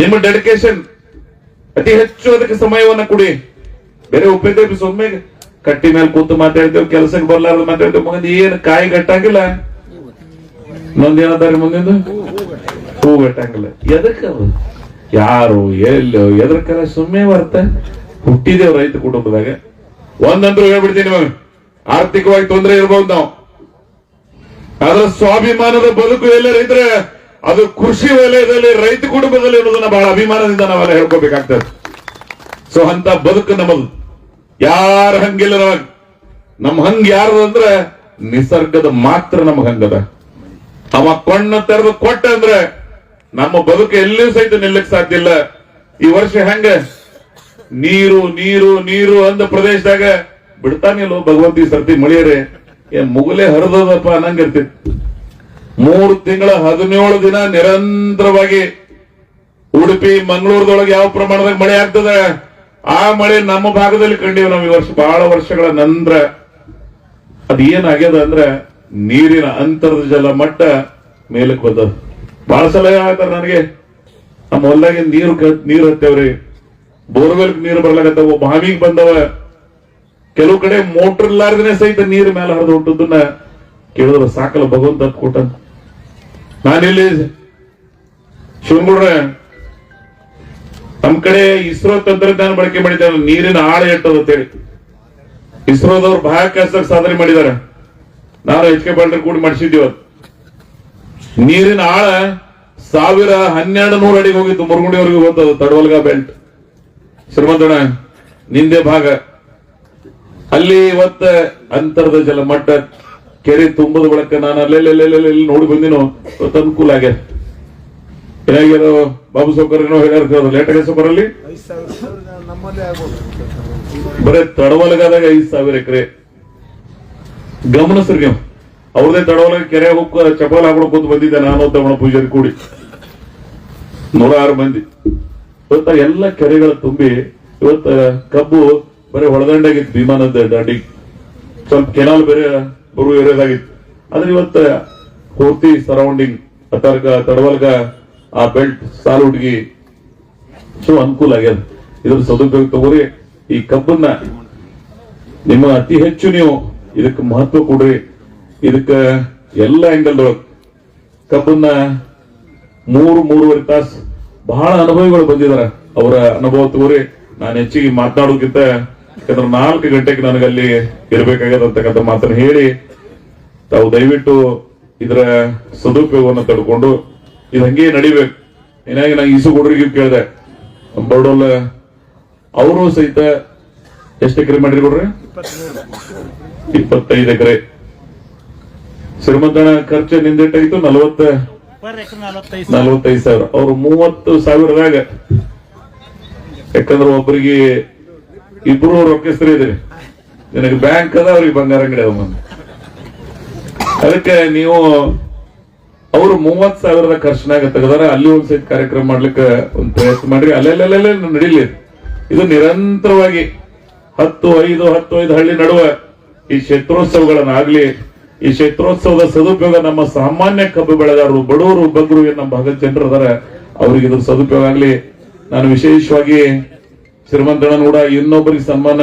ನಿಮ್ಮ ಡೆಡಿಕೇಶನ್ ಅತಿ ಹೆಚ್ಚು ಅದಕ್ಕೆ ಸಮಯವನ್ನ ಕೊಡಿ. ಬೇರೆ ಒಮ್ಮೆ ಕಟ್ಟಿ ಮೇಲೆ ಕೂತು ಮಾತಾಡ್ತೇವೆ, ಕೆಲಸಕ್ಕೆ ಬರ್ಲಾರ್ದು ಮಾತಾಡ್ತೇವೆ. ಮುಗಿದ ಏನು ಕಾಯಿ ಗಟ್ಟಾಗಿಲ್ಲ? ಮುಂದೇನದಾರ ಮುಂದಿನ ಹೂ ಗಟ್ಟಾಗಿಲ್ಲ. ಎದಕ್ಕೆ ಯಾರು, ಎಲ್ಲೋ ಎದಕ್ಕಲ್ಲ ಸುಮ್ಮನೆ ಬರ್ತ? ಹುಟ್ಟಿದೇವ್ ರೈತ ಕುಟುಂಬದಾಗ. ಒಂದಂದ್ರೂ ಹೇಳ್ಬಿಡ್ತೀನಿ ನಿಮಗೆ ಆರ್ಥಿಕವಾಗಿ ತೊಂದರೆ ಇರ್ಬೋದು ನಾವು. ಆದ್ರೆ ಸ್ವಾಭಿಮಾನದ ಬದುಕು ಎಲ್ಲ ಅದು ಕೃಷಿ ವಲಯದಲ್ಲಿ, ರೈತ ಕುಟುಂಬದಲ್ಲಿ ಇರೋದನ್ನ ಬಹಳ ಅಭಿಮಾನದಿಂದ ನಾವೆಲ್ಲ ಹೇಳ್ಕೋಬೇಕಾಗ್ತದೆ. ಸೊ ಅಂತ ಬದುಕು ನಮ್ಮದು. ಯಾರ ಹಂಗಿಲ್ಲ ನಮಗ್? ನಮ್ ಹಂಗ ಯಾರು ಅಂದ್ರೆ ನಿಸರ್ಗದ ಮಾತ್ರ ನಮಗ್ ಹಂಗದ. ಅವ ಕಣ್ಣು ತೆರೆದು ಕೊಟ್ಟ ಅಂದ್ರೆ ನಮ್ಮ ಬದುಕು ಎಲ್ಲಿ ಸಹಿತ ನಿಲ್ಲಕ್ ಸಾಧ್ಯ ಇಲ್ಲ. ಈ ವರ್ಷ ಹೆಂಗ? ನೀರು ನೀರು ನೀರು ಅಂದ ಪ್ರದೇಶದಾಗ ಬಿಡ್ತಾನಿಲ್ಲ ಭಗವಂತಿ ಸರ್ತಿ ಮಳಿಯರೆ. ಏ, ಮುಗುಲೆ ಹರಿದೋದಪ್ಪ ಅನ್ನಂಗಿರ್ತಿ. ಮೂರು ತಿಂಗಳ ಹದಿನೇಳು ದಿನ ನಿರಂತರವಾಗಿ ಉಡುಪಿ, ಮಂಗಳೂರದೊಳಗೆ ಯಾವ ಪ್ರಮಾಣದಾಗ ಮಳೆ ಆಗ್ತದೆ? ಆ ಮಳೆ ನಮ್ಮ ಭಾಗದಲ್ಲಿ ಕಂಡೀವಿ ನಾವು ಈ ವರ್ಷ ಬಹಳ ವರ್ಷಗಳ ನಂತರ. ಅದೇನಾಗ್ಯದ ಅಂದ್ರೆ ನೀರಿನ ಅಂತರದ ಜಲ ಮಟ್ಟ ಮೇಲಕ್ಕೆ ಬಂದದ ಬಹಳ ಸಲ ಹೇಳ್ತಾರೆ ನನಗೆ, ನಮ್ಮ ಹೊಲ್ದಾಗೆ ನೀರು ನೀರು ಹತ್ತೇವ್ರಿ. ಬೋರ್ವೆಲ್ ನೀರು ಬರ್ಲಾಗತ್ತವ ಬಾವಿಗೆ ಬಂದವ. ಕೆಲವು ಕಡೆ ಮೋಟರ್ ಲಾರ್ದನೆ ಸಹಿತ ನೀರು ಮೇಲೆ ಹರಿದು ಹುಟ್ಟದನ್ನ ಕೇಳಿದ್ರೆ, ಸಾಕಲ್ಲ ಭಗವಂತ ಕೊಟ್ಟ ನಾನಿಲ್ಲಿ ಶಿವನಗೌಡ್ರ ನಮ್ ಕಡೆ ಇಸ್ರೋ ತಂತ್ರಜ್ಞಾನ ಬಳಕೆ ಮಾಡಿದ್ದಾರೆ ನೀರಿನ ಆಳ ಎಟ್ಟದ ಅಂತೇಳಿ ಇಸ್ರೋದವ್ರು ಬಾಹ್ಯಾಕಾಶದಾಗ ಸಾಧನೆ ಮಾಡಿದ್ದಾರೆ. ನಾನು ಎಚ್ ಕೆ ಪಾಟೀಲ್ ಕೂಡ ಮಾಡಿಸಿದ್ದೀವಿ ನೀರಿನ ಆಳ ಸಾವಿರ ಹನ್ನೆರಡು ನೂರು ಅಡಿಗೆ ಹೋಗಿತ್ತು. ಮುರುಗುಂಡಿವರೆಗೂ ಹೋಗ್ತದ ತಡವಲ್ಗ ಬೆಲ್ಟ್. ಶ್ರೀಮಂತಣ ನಿಂದೆ ಭಾಗ. ಅಲ್ಲಿ ಇವತ್ತ ಅಂತರದ ಜಲ ಮಟ್ಟ ಕೆರೆ ತುಂಬದ ಬಳಕ ನಾನು ಅಲ್ಲೆಲ್ಲೆಲ್ಲೆಲ್ಲಿ ನೋಡಿ ಬಂದಿನೋ ಅನುಕೂಲ ಆಗ್ಯದ. ಏನಾಗ್ಯಾರ ಬಾಬು ಸೌಕರ್ಯನೋ ಹೇಳ್ಯಾರ ಲೇಟ್ ಆಗಿ ಬರಲಿ ಐದು ಸಾವಿರ ನಮ್ಮಲ್ಲೇ ಆಗ್ಬೋದು ಬರೇ ತಡವಲಗಾದಾಗ ಐದ್ ಸಾವಿರ ಎಕರೆ. ಗಮನಿಸ್ರಿ ನೀವು. ಅವ್ರದೇ ತಡವಲಗ ಕೆರೆ ಹೋಗ ಚಪಾಲ್ ಹಾಕೊಂಡು ಕೂತ್ ಬಂದಿದ್ದೆ ನಾನು ತಗೊಂಡ ಪೂಜಾರಿ ಕೂಡಿ. ನೂರಾರು ಮಂದಿ. ಇವತ್ತ ಎಲ್ಲ ಕೆರೆಗಳ ತುಂಬಿ ಇವತ್ತ ಕಬ್ಬು ಬರೀ ಹೊಳದಂಡಾಗಿತ್ತು ವಿಮಾನದ ದಾಡಿ. ಸ್ವಲ್ಪ ಕೆನಾಲ್ ಬೇರೆ ಬರು ಏರಿಯಾದಾಗಿತ್ತು. ಆದ್ರೆ ಇವತ್ತ ಪೂರ್ತಿ ಸರೌಂಡಿಂಗ್ ಅತಾರ್ಕ, ತಡವಲ್ಗ ಆ ಬೆಲ್ಟ್ ಸಾಲು ಹುಡುಗಿ ಅನುಕೂಲ ಆಗ್ಯದ. ಇದ್ರ ಸದುಪಯೋಗ ತಗೋರಿ, ಈ ಕಬ್ಬನ್ನ ನಿಮ್ಮ ಅತಿ ಹೆಚ್ಚು ನೀವು ಇದಕ್ಕೆ ಮಹತ್ವ ಕೊಡ್ರಿ. ಇದಕ್ಕ ಎಲ್ಲ ಆಂಗಲ್ ಕಬ್ಬನ್ನ ಮೂರು, ಮೂರುವರೆ ತಾಸು ಬಹಳ ಅನುಭವಿಗಳು ಬಂದಿದಾರ. ಅವರ ಅನುಭವ ತಗೋರಿ, ನಾನು ಹೆಚ್ಚಿಗೆ ಮಾತನಾಡೋಕ್ಕಿಂತ ಯಾಕಂದ್ರೆ ನಾಲ್ಕು ಗಂಟೆಗೆ ನನಗಲ್ಲಿ ಇರ್ಬೇಕಾಗ್ಯದ ಅಂತಕ್ಕಂಥ ಮಾತನ್ನ ಹೇಳಿ ತಾವು ದಯವಿಟ್ಟು ಇದರ ಸದುಪಯೋಗವನ್ನು ತಡ್ಕೊಂಡು ಇದು ಹಂಗೆ ನಡಿಬೇಕು. ಏನಾಗಿ ನಾ ಇಸು ಹುಡುಗರಿಗೆ ಕೇಳಿದೆ. ಬರ್ಡೋಲ್ ಅವರು ಸಹಿತ ಎಷ್ಟು ಎಕರೆ ಮಾಡಿರಿ ಕೊಡ್ರಿ? ಇಪ್ಪತ್ತೈದು ಎಕರೆ. ಶ್ರೀಮಂತನ ಖರ್ಚು ನಿಂದಿಟ್ಟಾಯ್ತು ನಲವತ್ತ ನಲವತ್ತೈದು ಸಾವಿರ. ಅವ್ರು ಮೂವತ್ತು ಸಾವಿರದಾಗ. ಯಾಕಂದ್ರೆ ಒಬ್ಬರಿಗೆ ಇಬ್ರು ರೊಕ್ಕಸ್ತ್ರಿ ಇದ್ರಿ ನಿನಗೆ ಬ್ಯಾಂಕ್ ಅದ ಅವ್ರಿಗೆ ಬಂಗಾರ ಅಂಗಡಿ ಅದ ಅದಕ್ಕೆ ನೀವು ಅವರು ಮೂವತ್ ಸಾವಿರದ ಖರ್ಚಿನಾಗ ತೆಗೆದಾರ, ಅಲ್ಲಿ ಒಂದ್ ಸಹಿತ ಕಾರ್ಯಕ್ರಮ ಮಾಡ್ಲಿಕ್ಕೆ ಒಂದ್ ಪ್ರಯತ್ನ ಮಾಡ್ರಿ. ಅಲ್ಲೆಲ್ಲೆಲ್ಲೆಲ್ಲ ನಡೀಲಿ. ಇದು ನಿರಂತರವಾಗಿ ಹತ್ತು, ಐದು ಹತ್ತು, ಐದು ಹಳ್ಳಿ ನಡುವೆ ಈ ಕ್ಷೇತ್ರೋತ್ಸವಗಳನ್ನಾಗ್ಲಿ ಈ ಕ್ಷೇತ್ರೋತ್ಸವದ ಸದುಪಯೋಗ ನಮ್ಮ ಸಾಮಾನ್ಯ ಕಬ್ಬು ಬೆಳೆಗಾರರು, ಬಡವರು ಬಗ್ಗರು ನಮ್ಮ ಭಾಗದ ಜನರು ಅದಾರ ಅವ್ರಿಗೆ ಇದ್ರ ಸದುಪಯೋಗ ಆಗ್ಲಿ. ನಾನು ವಿಶೇಷವಾಗಿ ಶ್ರೀಮಂತಣ್ಣ ಕೂಡ ಇನ್ನೊಬ್ಬರಿಗೆ ಸನ್ಮಾನ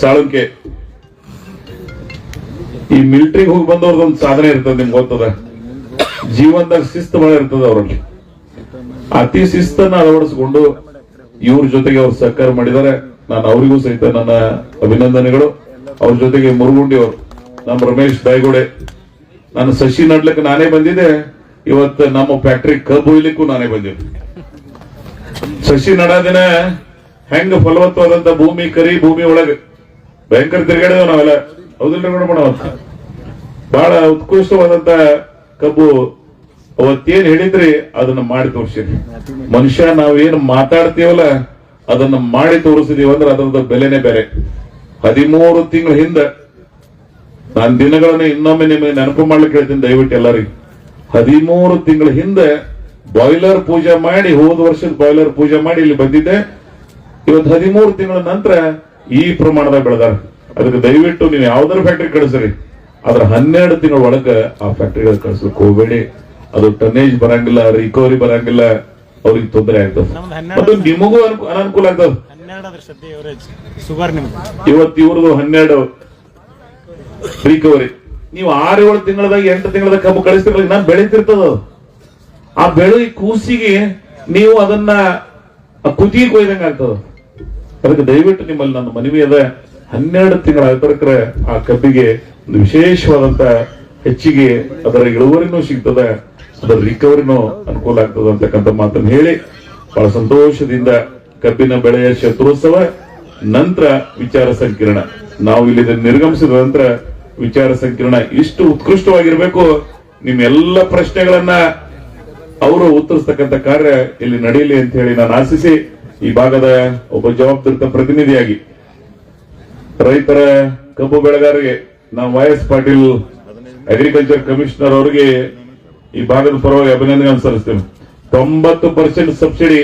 ಸಾಳುಂಕೆ. ಈ ಮಿಲಿಟರಿಗೆ ಹೋಗಿ ಬಂದವ್ರದ್ದು ಒಂದು ಸಾಧನೆ ಇರ್ತದೆ, ನಿಮ್ಗೆ ಗೊತ್ತದ. ಜೀವನದಾಗ ಶಿಸ್ತು ಬಹಳ ಇರ್ತದೆ ಅವರಲ್ಲಿ. ಅತಿ ಶಿಸ್ತನ್ನ ಅಳವಡಿಸಿಕೊಂಡು ಇವ್ರ ಜೊತೆಗೆ ಅವ್ರು ಸಹಕಾರ ಮಾಡಿದ್ದಾರೆ ನಾನು ಅವರಿಗೂ ಸಹಿತ ನನ್ನ ಅಭಿನಂದನೆಗಳು. ಅವ್ರ ಜೊತೆಗೆ ಮುರುಗುಂಡಿ ಅವರು, ನಮ್ಮ ರಮೇಶ್ ದಾಯ್ಗೋಡೆ. ನಾನು ಸಸಿ ನಡ್ಲಿಕ್ಕೆ ನಾನೇ ಬಂದಿದ್ದೆ. ಇವತ್ತು ನಮ್ಮ ಫ್ಯಾಕ್ಟ್ರಿ ಕಬ್ಬು ಒಯ್ಲಿಕ್ಕೂ ನಾನೇ ಬಂದಿದ್ದೆ. ಸಸಿ ನಡೋದಿನ ಹೆಂಗ ಫಲವತ್ತವಾದಂತ ಭೂಮಿ, ಕರಿ ಭೂಮಿ ಒಳಗೆ. ಭಯಂಕರ ತಿರುಗಾಡಿದವು ನಾವೆಲ್ಲ. ಹೌದಿಲ್ಲ ಬಹಳ ಉತ್ಕೃಷ್ಟವಾದಂತ ಕಬ್ಬು, ಅವತ್ತೇನ್ ಹೇಳಿದ್ರಿ, ಅದನ್ನ ಮಾಡಿ ತೋರಿಸಿದ್ರಿ ಮನುಷ್ಯ, ನಾವೇನು ಮಾತಾಡ್ತೀವಲ್ಲ, ಅದನ್ನ ಮಾಡಿ ತೋರಿಸಿದೀವಿ ಅಂದ್ರೆ ಅದರದ ಬೆಲೆನೇ ಬೇರೆ. ಹದಿಮೂರು ತಿಂಗಳ ಹಿಂದೆ, ನಾನು ದಿನಗಳನ್ನ ಇನ್ನೊಮ್ಮೆ ನಿಮಗೆ ನೆನಪು ಮಾಡ್ಲಿಕ್ಕೆ ಹೇಳ್ತೀನಿ, ದಯವಿಟ್ಟು ಎಲ್ಲರಿಗೂ. ಹದಿಮೂರು ತಿಂಗಳ ಹಿಂದೆ, ಬಾಯ್ಲರ್ ಪೂಜೆ ಮಾಡಿ, ಹೋದ ವರ್ಷದ ಬಾಯ್ಲರ್ ಪೂಜೆ ಮಾಡಿ ಇಲ್ಲಿ ಬಂದಿದ್ದೆ. ಇವತ್ತು ಹದಿಮೂರು ತಿಂಗಳ ನಂತರ ಈ ಪ್ರಮಾಣದಾಗ ಬೆಳೆದಾರ. ಅದಕ್ಕೆ ದಯವಿಟ್ಟು ನೀವು ಯಾವ್ದಾರ ಫ್ಯಾಕ್ಟ್ರಿ ಕಳಿಸ್ರಿ. ಅದ್ರ ಹನ್ನೆರಡು ತಿಂಗಳ ಒಳಗ ಆ ಫ್ಯಾಕ್ಟ್ರಿಗಳು ಕಳ್ಸಕ್ ಹೋಗಬೇಡಿ ಅದು ಟನ್ನೇಜ್ ಬರಂಗಿಲ್ಲ ರಿಕವರಿ ಬರಂಗಿಲ್ಲ ಅವ್ರಿಗೆ ತೊಂದರೆ ಆಗ್ತದೆ. ನಿಮಗೂ ಅನಾನುಕೂಲ ಆಗ್ತದೆ. ಇವತ್ತು ಇವ್ರದ್ದು ಹನ್ನೆರಡು ರಿಕವರಿ ನೀವು ಆರು ಏಳು ತಿಂಗಳದಾಗ ಎಂಟು ತಿಂಗಳದಾಗ ಕಬ್ಬು ಕಳಿಸ್ತಿರ್ಲಿ ನಾನು ಬೆಳೀತಿರ್ತದ. ಆ ಬೆಳೆ ಕೂಸಿಗೆ ನೀವು ಅದನ್ನ ಕುತಿ ಕುದಿಗೆ ಕೊಯ್ದಂಗ ಆಗ್ತದ ಅದಕ್ಕೆ ದಯವಿಟ್ಟು ನಿಮ್ಮಲ್ಲಿ ನನ್ನ ಮನವಿ ಅದ ಹನ್ನೆರಡು ತಿಂಗಳ ಆ ಕಬ್ಬಿಗೆ ಒಂದು ವಿಶೇಷವಾದಂತ ಹೆಚ್ಚಿಗೆ ಅದರ ಇಳುವರಿನೂ ಸಿಗ್ತದ, ಅದರ ರಿಕವರಿನೂ ಅನುಕೂಲ ಆಗ್ತದ ಅಂತಕ್ಕಂಥ ಮಾತನ್ನು ಹೇಳಿ ಬಹಳ ಸಂತೋಷದಿಂದ ಕಬ್ಬಿನ ಬೆಳೆಯ ಶತ್ರೋತ್ಸವ, ನಂತರ ವಿಚಾರ ಸಂಕಿರಣ. ನಾವು ಇಲ್ಲಿ ನಿರ್ಗಮಿಸಿದ ನಂತರ ವಿಚಾರ ಸಂಕಿರಣ ಇಷ್ಟು ಉತ್ಕೃಷ್ಟವಾಗಿರ್ಬೇಕು, ನಿಮ್ಮೆಲ್ಲ ಪ್ರಶ್ನೆಗಳನ್ನ ಅವರು ಉತ್ತರಿಸ್ತಕ್ಕಂಥ ಕಾರ್ಯ ಇಲ್ಲಿ ನಡೆಯಲಿ ಅಂತ ಹೇಳಿ ನಾನು ಆಶಿಸಿ, ಈ ಭಾಗದ ಒಬ್ಬ ಜವಾಬ್ದಾರಿತ ಪ್ರತಿನಿಧಿಯಾಗಿ ರೈತರ ಕಬ್ಬು ಬೆಳೆಗಾರರಿಗೆ ನಾವು Y S Patil agriculture commissioner ಅವರಿಗೆ ಈ ಭಾಗದ ಪರವಾಗಿ ಅಭಿನಂದನೆ ಸಲ್ಲಿಸ್ತೇನೆ ತೊಂಬತ್ತು ಪರ್ಸೆಂಟ್ ಸಬ್ಸಿಡಿ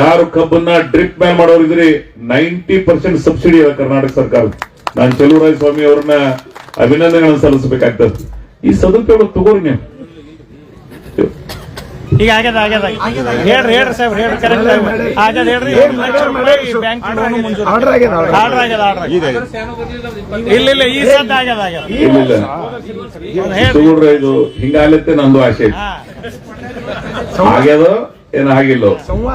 ಯಾರು ಕಬ್ಬನ್ನ ಡ್ರಿಪ್ ಮ್ಯಾನ್ ಮಾಡೋರಿದ್ರಿ ನೈಂಟಿ ಪರ್ಸೆಂಟ್ ಸಬ್ಸಿಡಿ ಇದೆ ಕರ್ನಾಟಕ ಸರ್ಕಾರ ನಾನು ಚೆಲುವರಾಯ ಸ್ವಾಮಿ ಅವ್ರನ್ನ ಅಭಿನಂದನೆಗಳನ್ನು ಸಲ್ಲಿಸಬೇಕಾಗ್ತದೆ. ಈ ಸದುಪಯೋಗ ತಗೋರಿ ನೀವು. ಈಗ ಆಗ್ಯದ ಆಗ್ಯದ. ಹೇಳ್ರಿ ಹೇಳ್ರಿ ಸಾಹೇಬ್ ಹೇಳ್ರಿ ಕರೆಕ್ಟ್ ಆಗ್ಯದ ಹೇಳ್ರಿ. ಒಂದು ಲಕ್ಷ ರೂಪಾಯಿ ಬ್ಯಾಂಕ್ ಲೋನ್ ಮಂಜೂರು ಆರ್ಡರ್ ಆಗ್ಯದ. ಆರ್ಡರ್ ಇಲ್ಲ ಇಲ್ಲ ಈ ಸದ್ದ ಆಗ್ಯದ ಆಗ್ಯದ. ಇಲ್ಲ ಇದು ಹಿಂಗಾಲತ್ತೆ ನಂದು ಆಸೆ. ಆಗ್ಯದ ಏನ್ ಆಗಿಲ್ಲ?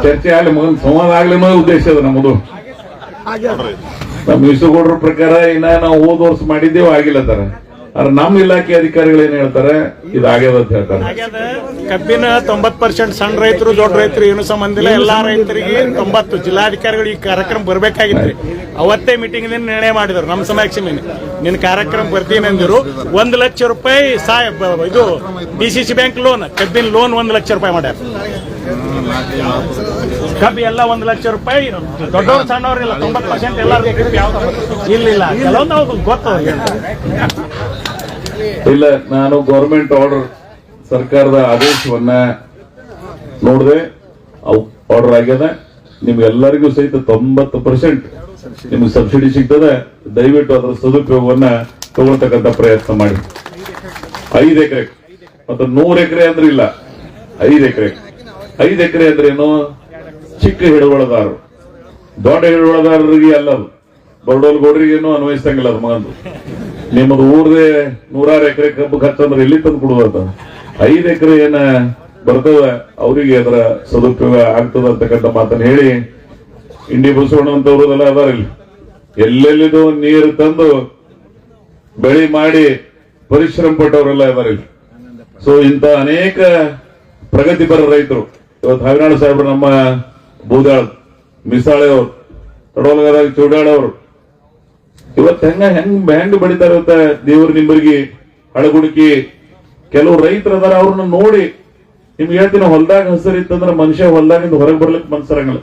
ಚರ್ಚೆ ಆಗ್ಲಿ ಮಗನ್ ಸಂವಾದ ಆಗ್ಲಿ ಅನ್ನೋ ಉದ್ದೇಶ ಅದ ನಮ್ಮದು. ನಮ್ಮ ವಿಶ್ವಗೌಡ್ರ ಪ್ರಕಾರ ಇನ್ನ ನಾವು ಹೋದ ವರ್ಷ ಮಾಡಿದ್ದೇವೆ ಆಗಿಲ್ಲ ತರ ಆದ್ರೆ ನಮ್ಮ ಇಲಾಖೆ ಅಧಿಕಾರಿಗಳು ಏನ್ ಹೇಳ್ತಾರೆ? ಇದು ಆಗ್ಯದ ಅಂತ ಹೇಳ್ತಾರೆ. ಕಬ್ಬಿನ ತೊಂಬತ್ ಪರ್ಸೆಂಟ್ ಸಣ್ಣ ರೈತರು, ದೊಡ್ಡ ರೈತರು ಏನು ಸಂಬಂಧ ಇಲ್ಲ. ಎಲ್ಲಾ ರೈತರಿಗೆ ತೊಂಬತ್ತು ಜಿಲ್ಲಾಧಿಕಾರಿಗಳು ಈ ಕಾರ್ಯಕ್ರಮ ಬರ್ಬೇಕಾಗಿತ್ತು ಅವತ್ತೇ ಮೀಟಿಂಗ್ ನಿರ್ಣಯ ಮಾಡಿದ್ರು. ನಮ್ಮ ಸಮಕ್ಷ ನಿನ್ನ. ಕಾರ್ಯಕ್ರಮ ಬರ್ತೀನಿ ಅಂದಿರು. ಒಂದ್ ಲಕ್ಷ ರೂಪಾಯಿ ಸಹಾಯ ಇದು D C C bank loan ಕಬ್ಬಿನ ಲೋನ್ ಒಂದ್ ಲಕ್ಷ ರೂಪಾಯಿ ಮಾಡ್ಯಾರ. ಕಬ್ಬಿ ಎಲ್ಲ ಒಂದ್ ಲಕ್ಷ ರೂಪಾಯಿ, ದೊಡ್ಡವ್ರು ಸಣ್ಣವ್ರ ಇಲ್ಲ ತೊಂಬತ್ ಪರ್ಸೆಂಟ್ ಎಲ್ಲರಿಗೂ ಇಲ್ಲ. ಕೆಲವೊಂದು ಗೊತ್ತು ಇಲ್ಲ, ನಾನು ಗೌರ್ಮೆಂಟ್ ಆರ್ಡರ್ ಸರ್ಕಾರದ ಆದೇಶವನ್ನ ನೋಡಿದೆ ಆರ್ಡರ್ ಆಗ್ಯದ. ನಿಮ್ಗೆಲ್ಲರಿಗೂ ಸಹಿತ ತೊಂಬತ್ತು ಪರ್ಸೆಂಟ್ ನಿಮ್ಗೆ ಸಬ್ಸಿಡಿ ಸಿಗ್ತದೆ. ದಯವಿಟ್ಟು ಅದರ ಸದುಪಯೋಗವನ್ನ ತಗೊಳ್ತಕ್ಕಂಥ ಪ್ರಯತ್ನ ಮಾಡಿ. ಐದು ಎಕರೆ. ಮತ್ತೆ ನೂರು ಎಕರೆ ಅಂದ್ರೆ ಇಲ್ಲ. ಐದು ಎಕರೆ. ಐದು ಎಕರೆ ಅಂದ್ರೆ ಏನು? ಚಿಕ್ಕ ಹಿಡುವಳದಾರರು ದೊಡ್ಡ ಹಿಡುವಳದಾರರಿಗೆ ಅಲ್ಲ ಅದು ಬರಡೋಲ್ ಗೌಡ್ರಿಗೇನು ಅನ್ವಯಿಸಂಗಿಲ್ಲ ಅದು ಮಗಂದು. ನಿಮ್ಮದು ಊರ್ದೆ ನೂರಾರು ಎಕರೆ ಕಬ್ಬು ಖರ್ಚಂದ್ರೆ ಎಲ್ಲಿ ತಂದು ಕೊಡುವಂತ ಐದು ಎಕರೆ ಏನ ಬರ್ತದ, ಅವರಿಗೆ ಅದರ ಸದುಪಯೋಗ ಆಗ್ತದ ಅಂತಕ್ಕಂಥ ಮಾತನ್ನು ಹೇಳಿ ಇಂಡಿ ಬಸವಣ್ಣಂತವ್ರದೆಲ್ಲ ಅದಾರ ಇಲ್ಲಿ. ಎಲ್ಲೆಲ್ಲಿದು ನೀರು ತಂದು ಬೆಳಿ ಮಾಡಿ ಪರಿಶ್ರಮ ಪಟ್ಟವರೆಲ್ಲ ಇದಾರ ಇಲ್ಲಿ. ಸೊ ಇಂತ ಅನೇಕ ಪ್ರಗತಿಪರ ರೈತರು. ಇವತ್ತು ಹವಿನಾಡು ಸಾಹೇಬ್ರು ನಮ್ಮ ಬೂದಾಳ್ ಮಿಸಾಳೆ ಅವರು ತಡೋಲ್ಗದಾಗ ಚೂಡಾಳ್ ಅವರು ಇವತ್ತು ಹೆಂಗ ಹೆಂಗ್ ಹೆಂಗ್ ಇವತ್ತ ದೇವ್ರ ನಿಂಬರ್ಗಿ ಹಳಗುಡುಕಿ ಕೆಲವು ರೈತರು ಅದಾರ ಅವ್ರನ್ನ ನೋಡಿ ನಿಮ್ಗೆ ಹೇಳ್ತೀನಿ, ಹೊಲದಾಗ ಹಸಿರು ಮನುಷ್ಯ ಹೊಲ್ದಾಗಿಂದ ಹೊರಗೆ ಬರ್ಲಿಕ್ಕೆ ಮನ್ಸರಂಗಿಲ್ಲ.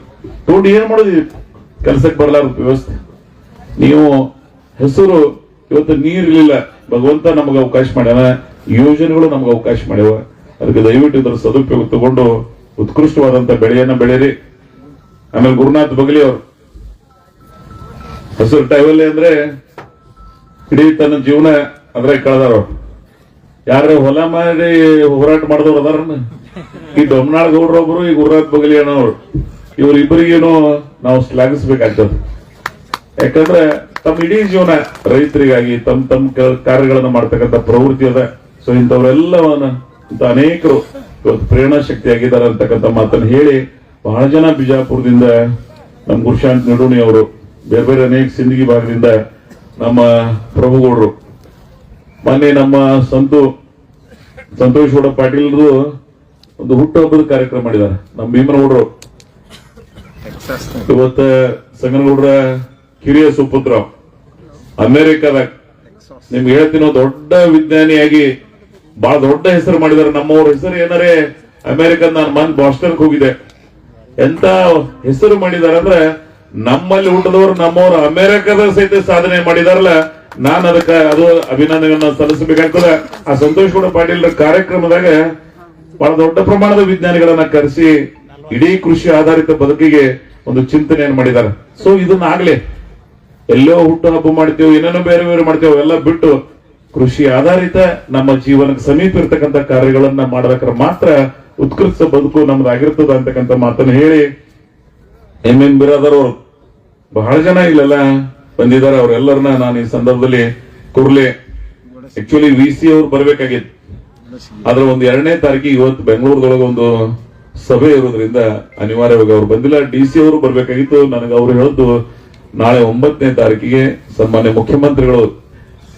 ತೋಟಿ ಏನ್ ಮಾಡೋದು? ಕೆಲ್ಸಕ್ಕೆ ಬರ್ಲಾರ ವ್ಯವಸ್ಥೆ. ನೀವು ಹೆಸರು, ಇವತ್ತು ನೀರಿರ್ಲಿಲ್ಲ ಭಗವಂತ ನಮಗೆ ಅವಕಾಶ ಮಾಡ್ಯಾವ ಯೋಜನೆಗಳು ನಮ್ಗೆ ಅವಕಾಶ ಮಾಡ್ಯಾವ. ಅದಕ್ಕೆ ದಯವಿಟ್ಟು ಇದರ ಸದುಪಯೋಗ ತಗೊಂಡು ಉತ್ಕೃಷ್ಟವಾದಂತ ಬೆಳೆಯನ್ನ ಬೆಳೆಯಿರಿ. ಆಮೇಲೆ ಗುರುನಾಥ್ ಬಗಲಿ ಅವರು. ಹಸಿರು ಟೈವಲ್ಲಿ ಅಂದ್ರೆ ಇಡೀ ತನ್ನ ಜೀವನ ಅದ್ರಾಗ ಕಳೆದಾರ ಯಾರ ಹೊಲ ಮಾಡಿ ಹೋರಾಟ ಮಾಡಿದವ್ರು ಅದಾರ ಈ ಡೊಮ್ನಾಳ್ ಗೌಡ್ರೊಬ್ರು ಈ ಗುರುನಾಥ್ ಬಗಲಿ ಅನ್ನೋರು ಇವರಿಬ್ಬರಿಗೇನು ನಾವು ಶ್ಲಾಘಿಸ್ಬೇಕಾಗ್ತದೆ. ಯಾಕಂದ್ರೆ ತಮ್ಮ ಇಡೀ ಜೀವನ ರೈತರಿಗಾಗಿ ತಮ್ಮ ತಮ್ಮ ಕಾರ್ಯಗಳನ್ನು ಮಾಡ್ತಕ್ಕಂಥ ಪ್ರವೃತ್ತಿ ಅದ. ಸೊ ಇಂಥವರೆಲ್ಲವನ್ನ ಇಂಥ ಅನೇಕರು ಇವತ್ತು ಪ್ರೇರಣಾ ಶಕ್ತಿ ಆಗಿದ್ದಾರೆ ಅಂತಕ್ಕಂಥ ಮಾತನ್ನು ಹೇಳಿ ಬಹಳ ಜನ ಬಿಜಾಪುರದಿಂದ, ನಮ್ಮ ಗುರುಶಾಂತ್ ನಡೋಣಿ ಅವರು, ಬೇರೆ ಬೇರೆ ಅನೇಕ ಸಿಂದಗಿ ಭಾಗದಿಂದ ನಮ್ಮ ಪ್ರಭುಗೌಡರು. ಮೊನ್ನೆ ನಮ್ಮ ಸಂತು, ಸಂತೋಷ್ ಗೌಡ ಪಾಟೀಲ್ರು ಒಂದು ಹುಟ್ಟುಹಬ್ಬದ ಕಾರ್ಯಕ್ರಮ ಮಾಡಿದ್ದಾರೆ. ನಮ್ಮ ಭೀಮನಗೌಡರು. ಇವತ್ತ ಸಂಗನಗೌಡರ ಕಿರಿಯ ಸುಪುತ್ರ. ಅಮೇರಿಕಾದ ನಿಮ್ಗೆ ಹೇಳ್ತೀನೋ ದೊಡ್ಡ ವಿಜ್ಞಾನಿಯಾಗಿ ಬಹಳ ದೊಡ್ಡ ಹೆಸರು ಮಾಡಿದ್ದಾರೆ. ನಮ್ಮವ್ರ ಹೆಸರು ಏನಾರೇ, ಅಮೆರಿಕನ್ ನಾನು ಮನ್ ಬಾಸ್ಟನ್ಗೆ ಹೋಗಿದ್ದೆ. ಎಂತ ಹೆಸರು ಮಾಡಿದಾರೆ ಅಂದ್ರೆ ನಮ್ಮಲ್ಲಿ ಹುಟ್ಟದವರು ನಮ್ಮವರು ಅಮೆರಿಕದ ಸಹಿತ ಸಾಧನೆ ಮಾಡಿದಾರಲ್ಲ, ನಾನು ಅದಕ್ಕೆ ಅದು ಅಭಿನಂದನೆಯನ್ನು ಸಲ್ಲಿಸಬೇಕಾಗ್ತದೆ. ಆ ಸಂತೋಷ್ ಗೌಡ ಪಾಟೀಲ್ ಕಾರ್ಯಕ್ರಮದಾಗ ಬಹಳ ದೊಡ್ಡ ಪ್ರಮಾಣದ ವಿಜ್ಞಾನಿಗಳನ್ನ ಕರೆಸಿ, ಇಡೀ ಕೃಷಿ ಆಧಾರಿತ ಬದುಕಿಗೆ ಒಂದು ಚಿಂತನೆಯನ್ನು ಮಾಡಿದ್ದಾರೆ ಸೊ ಇದನ್ನ ಆಗ್ಲಿ, ಎಲ್ಲೋ ಹುಟ್ಟು ಹಬ್ಬ ಮಾಡ್ತೇವೆ ಏನೇನೋ ಬೇರೆ ಬೇರೆ ಮಾಡ್ತೇವೆ, ಎಲ್ಲ ಬಿಟ್ಟು ಕೃಷಿ ಆಧಾರಿತ ನಮ್ಮ ಜೀವನಕ್ಕೆ ಸಮೀಪ ಇರತಕ್ಕಂತ ಕಾರ್ಯಗಳನ್ನ ಮಾಡಬೇಕಾದ್ರೆ ಮಾತ್ರ ಉತ್ಕೃಷ್ಟ ಬದುಕು ನಮ್ದಾಗಿರ್ತದ ಅಂತಕ್ಕಂಥ ಮಾತನ್ನು ಹೇಳಿ ಎಂ ಎನ್ ಬಿರಾದರ್ ಅವರು ಬಹಳ ಜನ ಇಲ್ಲೆಲ್ಲ ಬಂದಿದ್ದಾರೆ. ಅವರೆಲ್ಲರನ್ನ ನಾನು ಈ ಸಂದರ್ಭದಲ್ಲಿ ಕುರ್ಲೆ. ಆಕ್ಚುಲಿ ವಿ ಸಿ ಅವ್ರು ಬರ್ಬೇಕಾಗಿತ್ತು. ಆದ್ರೆ ಒಂದು ಎರಡನೇ ತಾರೀಕಿಗೆ ಇವತ್ತು ಬೆಂಗಳೂರದೊಳಗೆ ಒಂದು ಸಭೆ ಇರೋದ್ರಿಂದ ಅನಿವಾರ್ಯವಾಗಿ ಅವ್ರು ಬಂದಿಲ್ಲ. ಡಿ ಸಿ ಅವರು ಬರ್ಬೇಕಾಗಿತ್ತು. ನನಗೆ ಅವ್ರು ಹೇಳಿದ್ದು ನಾಳೆ ಒಂಬತ್ತನೇ ತಾರೀಕಿಗೆ ಸನ್ಮಾನ್ಯ ಮುಖ್ಯಮಂತ್ರಿಗಳು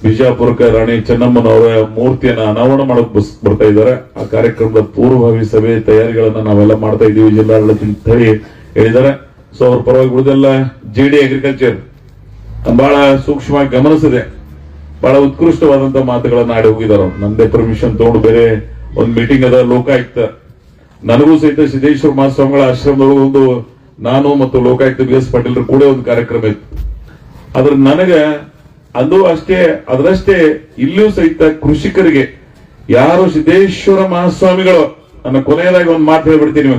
ಬಿಜಾಪುರಕ್ಕೆ ರಾಣಿ ಚೆನ್ನಮ್ಮನವರ ಮೂರ್ತಿಯನ್ನ ಅನಾವರಣ ಮಾಡಕ್ ಬರ್ತಾ ಇದ್ದಾರೆ. ಆ ಕಾರ್ಯಕ್ರಮದ ಪೂರ್ವಭಾವಿ ಸಭೆ ತಯಾರಿಗಳನ್ನ ನಾವೆಲ್ಲ ಮಾಡ್ತಾ ಇದೀವಿ ಜಿಲ್ಲಾಡಳಿತ ಹೇಳಿ ಹೇಳಿದ್ದಾರೆ. ಸೊ ಅವ್ರ ಪರವಾಗಿ ಉಳಿದೆಲ್ಲ ಜಿ ಡಿ ಅಗ್ರಿಕಲ್ಚರ್ ಬಹಳ ಸೂಕ್ಷ್ಮವಾಗಿ ಗಮನಿಸಿದೆ. ಬಹಳ ಉತ್ಕೃಷ್ಟವಾದಂತ ಮಾತುಗಳನ್ನ ಆಡಿ ಹೋಗಿದಾರ ನಂದೇ ಪರ್ಮಿಷನ್ ತಗೊಂಡು ಬೇರೆ ಒಂದು ಮೀಟಿಂಗ್ ಅದ ಲೋಕಾಯುಕ್ತ. ನನಗೂ ಸಹಿತ ಸಿದ್ದೇಶ್ವರ ಮಹಾಸ್ವಾಮಿಗಳ ಆಶ್ರಮದೊಳಗೆ ಒಂದು ನಾನು ಮತ್ತು ಲೋಕಾಯುಕ್ತ ಬಿ ಎಸ್ ಪಾಟೀಲ್ ಕೂಡ ಒಂದು ಕಾರ್ಯಕ್ರಮ ಇತ್ತು. ಆದ್ರೆ ನನಗ ಅದು ಅಷ್ಟೇ, ಅದರಷ್ಟೇ ಇಲ್ಲಿಯೂ ಸಹಿತ ಕೃಷಿಕರಿಗೆ ಯಾರು ಸಿದ್ದೇಶ್ವರ ಮಹಾಸ್ವಾಮಿಗಳು, ನನ್ನ ಕೊನೆಯದಾಗಿ ಒಂದು ಮಾತು ಹೇಳ್ಬಿಡ್ತೀನಿ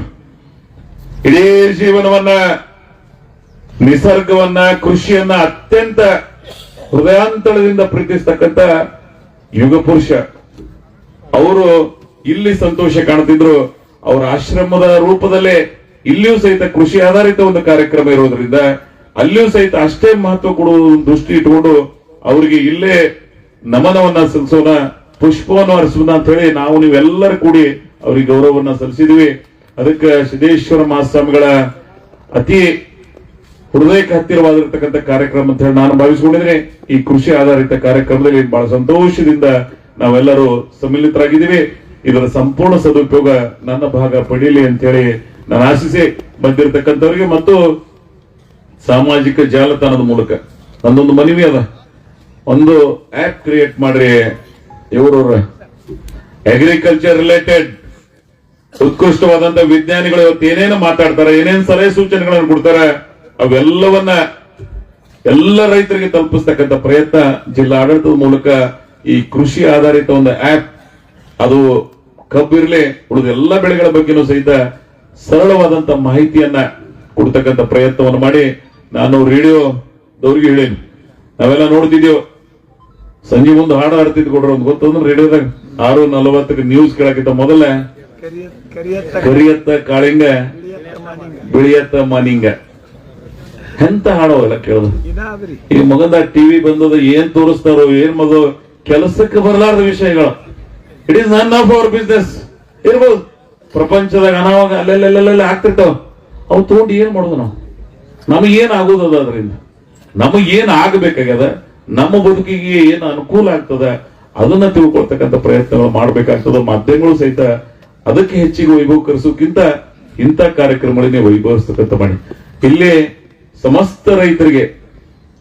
ಇಡೀ ಜೀವನವನ್ನ, ನಿಸರ್ಗವನ್ನ, ಕೃಷಿಯನ್ನ ಅತ್ಯಂತ ಹೃದಯಾಂತರದಿಂದ ಪ್ರೀತಿಸ್ತಕ್ಕಂತ ಯುಗ ಪುರುಷ. ಅವರು ಇಲ್ಲಿ ಸಂತೋಷ ಕಾಣುತ್ತಿದ್ರು ಅವರ ಆಶ್ರಮದ ರೂಪದಲ್ಲೇ ಇಲ್ಲಿಯೂ ಸಹಿತ ಕೃಷಿ ಆಧಾರಿತ ಒಂದು ಕಾರ್ಯಕ್ರಮ ಇರೋದ್ರಿಂದ ಅಲ್ಲಿಯೂ ಸಹಿತ ಅಷ್ಟೇ ಮಹತ್ವ ಕೊಡುವ ದೃಷ್ಟಿ ಇಟ್ಕೊಂಡು ಅವರಿಗೆ ಇಲ್ಲೇ ನಮನವನ್ನ ಸಲ್ಲಿಸೋಣ, ಪುಷ್ಪವನ್ನು ಹರಿಸೋಣ ಅಂತ ಹೇಳಿ ನಾವು ನೀವೆಲ್ಲರೂ ಕೂಡಿ ಅವರಿಗೆ ಗೌರವವನ್ನ ಸಲ್ಲಿಸಿದ್ವಿ. ಅದಕ್ಕೆ ಸಿದ್ದೇಶ್ವರ ಮಹಾಸ್ವಾಮಿಗಳ ಅತಿ ಹೃದಯಕ್ಕೆ ಹತ್ತಿರವಾಗಿರ್ತಕ್ಕಂಥ ಕಾರ್ಯಕ್ರಮ ಅಂತ ಹೇಳಿ ನಾನು ಭಾವಿಸಿಕೊಂಡಿದ್ರೆ ಈ ಕೃಷಿ ಆಧಾರಿತ ಕಾರ್ಯಕ್ರಮದಲ್ಲಿ ಬಹಳ ಸಂತೋಷದಿಂದ ನಾವೆಲ್ಲರೂ ಸಮ್ಮಿಲಿತರಾಗಿದ್ದೀವಿ. ಇದರ ಸಂಪೂರ್ಣ ಸದುಪಯೋಗ ನನ್ನ ಭಾಗ ಪಡೀಲಿ ಅಂತ ಹೇಳಿ ನಾನು ಆಶಿಸಿ ಬಂದಿರತಕ್ಕಂಥವ್ರಿಗೆ ಮತ್ತು ಸಾಮಾಜಿಕ ಜಾಲತಾಣದ ಮೂಲಕ. ನನ್ನೊಂದು ಮನವಿ ಅದ. ಒಂದು ಆಪ್ ಕ್ರಿಯೇಟ್ ಮಾಡ್ರಿ. ಇವರು ಅಗ್ರಿಕಲ್ಚರ್ ರಿಲೇಟೆಡ್ ಉತ್ಕೃಷ್ಟವಾದಂತ ವಿಜ್ಞಾನಿಗಳು ಇವತ್ತು ಏನೇನು ಮಾತಾಡ್ತಾರೆ, ಏನೇನು ಸಲಹೆ ಸೂಚನೆಗಳನ್ನು ಕೊಡ್ತಾರೆ, ಅವೆಲ್ಲವನ್ನ ಎಲ್ಲ ರೈತರಿಗೆ ತಲುಪಿಸ್ತಕ್ಕಂಥ ಪ್ರಯತ್ನ ಜಿಲ್ಲಾ ಆಡಳಿತದ ಮೂಲಕ ಈ ಕೃಷಿ ಆಧಾರಿತ ಒಂದು ಆಪ್ ಅದು ಕಬ್ಬಿರ್ಲಿ ಉಳಿದ ಎಲ್ಲ ಬೆಳೆಗಳ ಬಗ್ಗೆನೂ ಸಹಿತ ಸರಳವಾದಂತ ಮಾಹಿತಿಯನ್ನ ಕೊಡ್ತಕ್ಕಂಥ ಪ್ರಯತ್ನವನ್ನು ಮಾಡಿ ನಾನು ರೇಡಿಯೋದವ್ರಿಗೆ ಹೇಳೇನಿ. ನಾವೆಲ್ಲ ನೋಡ್ತಿದ್ಯೋ ಸಂಜೆ ಮುಂದೆ ಹಾಡು ಹಾಡ್ತಿದ್ ಕೊಡ್ರಿ ಒಂದು ಗೊತ್ತಂದ್ರೆ ರೇಡಿಯೋದಾಗ ಆರು ನಲವತ್ತಕ್ಕೆ ನ್ಯೂಸ್ ಕೇಳಕ್ಕಿಂತ ಮೊದಲೇ ಕರಿಯ- ಕರಿಯತ್ತ ಕಾಳಿಂಗ. ಬಿಳಿಯತ್ತ ಮಾನಿಂಗ. ಎಂತ ಹಾಡೋಲ್ಲ ಕೇಳೋದು? ಈ ಮಗಂದ ಟಿವಿ ಬಂದದ ಏನ್ ತೋರಿಸ್ತಾರೋ, ಏನ್ ಮಗ, ಕೆಲಸಕ್ಕೆ ಬರಲಾರದ ವಿಷಯಗಳು. It is none of our business ಇರ್ಬೋದು. ಪ್ರಪಂಚದಾಗ ಅನಾವಾಗ ಅಲ್ಲೆಲ್ಲೆಲ್ಲೆಲ್ಲ ಆಗ್ತಿರ್ತಾವ. ಅವು ತಗೊಂಡು ಏನ್ ಮಾಡೋದು ನಾವು? ನಮಗೇನ್ ಆಗೋದದ ಅದರಿಂದ? ನಮಗೇನ್ ಆಗಬೇಕಾಗ್ಯದ? ನಮ್ಮ ಬದುಕಿಗೆ ಏನು ಅನುಕೂಲ ಆಗ್ತದೆ ಅದನ್ನ ತಿಳ್ಕೊಳ್ತಕ್ಕಂಥ ಪ್ರಯತ್ನಗಳು ಮಾಡ್ಬೇಕಾಗ್ತದ. ಮಾಧ್ಯಮಗಳು ಸಹಿತ ಅದಕ್ಕೆ ಹೆಚ್ಚಿಗೆ ವೈಭವೀಕರಿಸೋಕ್ಕಿಂತ ಇಂಥ ಕಾರ್ಯಕ್ರಮಗಳನ್ನೇ ವೈಭವಿಸ್ತಕ್ಕಂಥ ಮಾಡಿ ಇಲ್ಲಿ ಸಮಸ್ತ ರೈತರಿಗೆ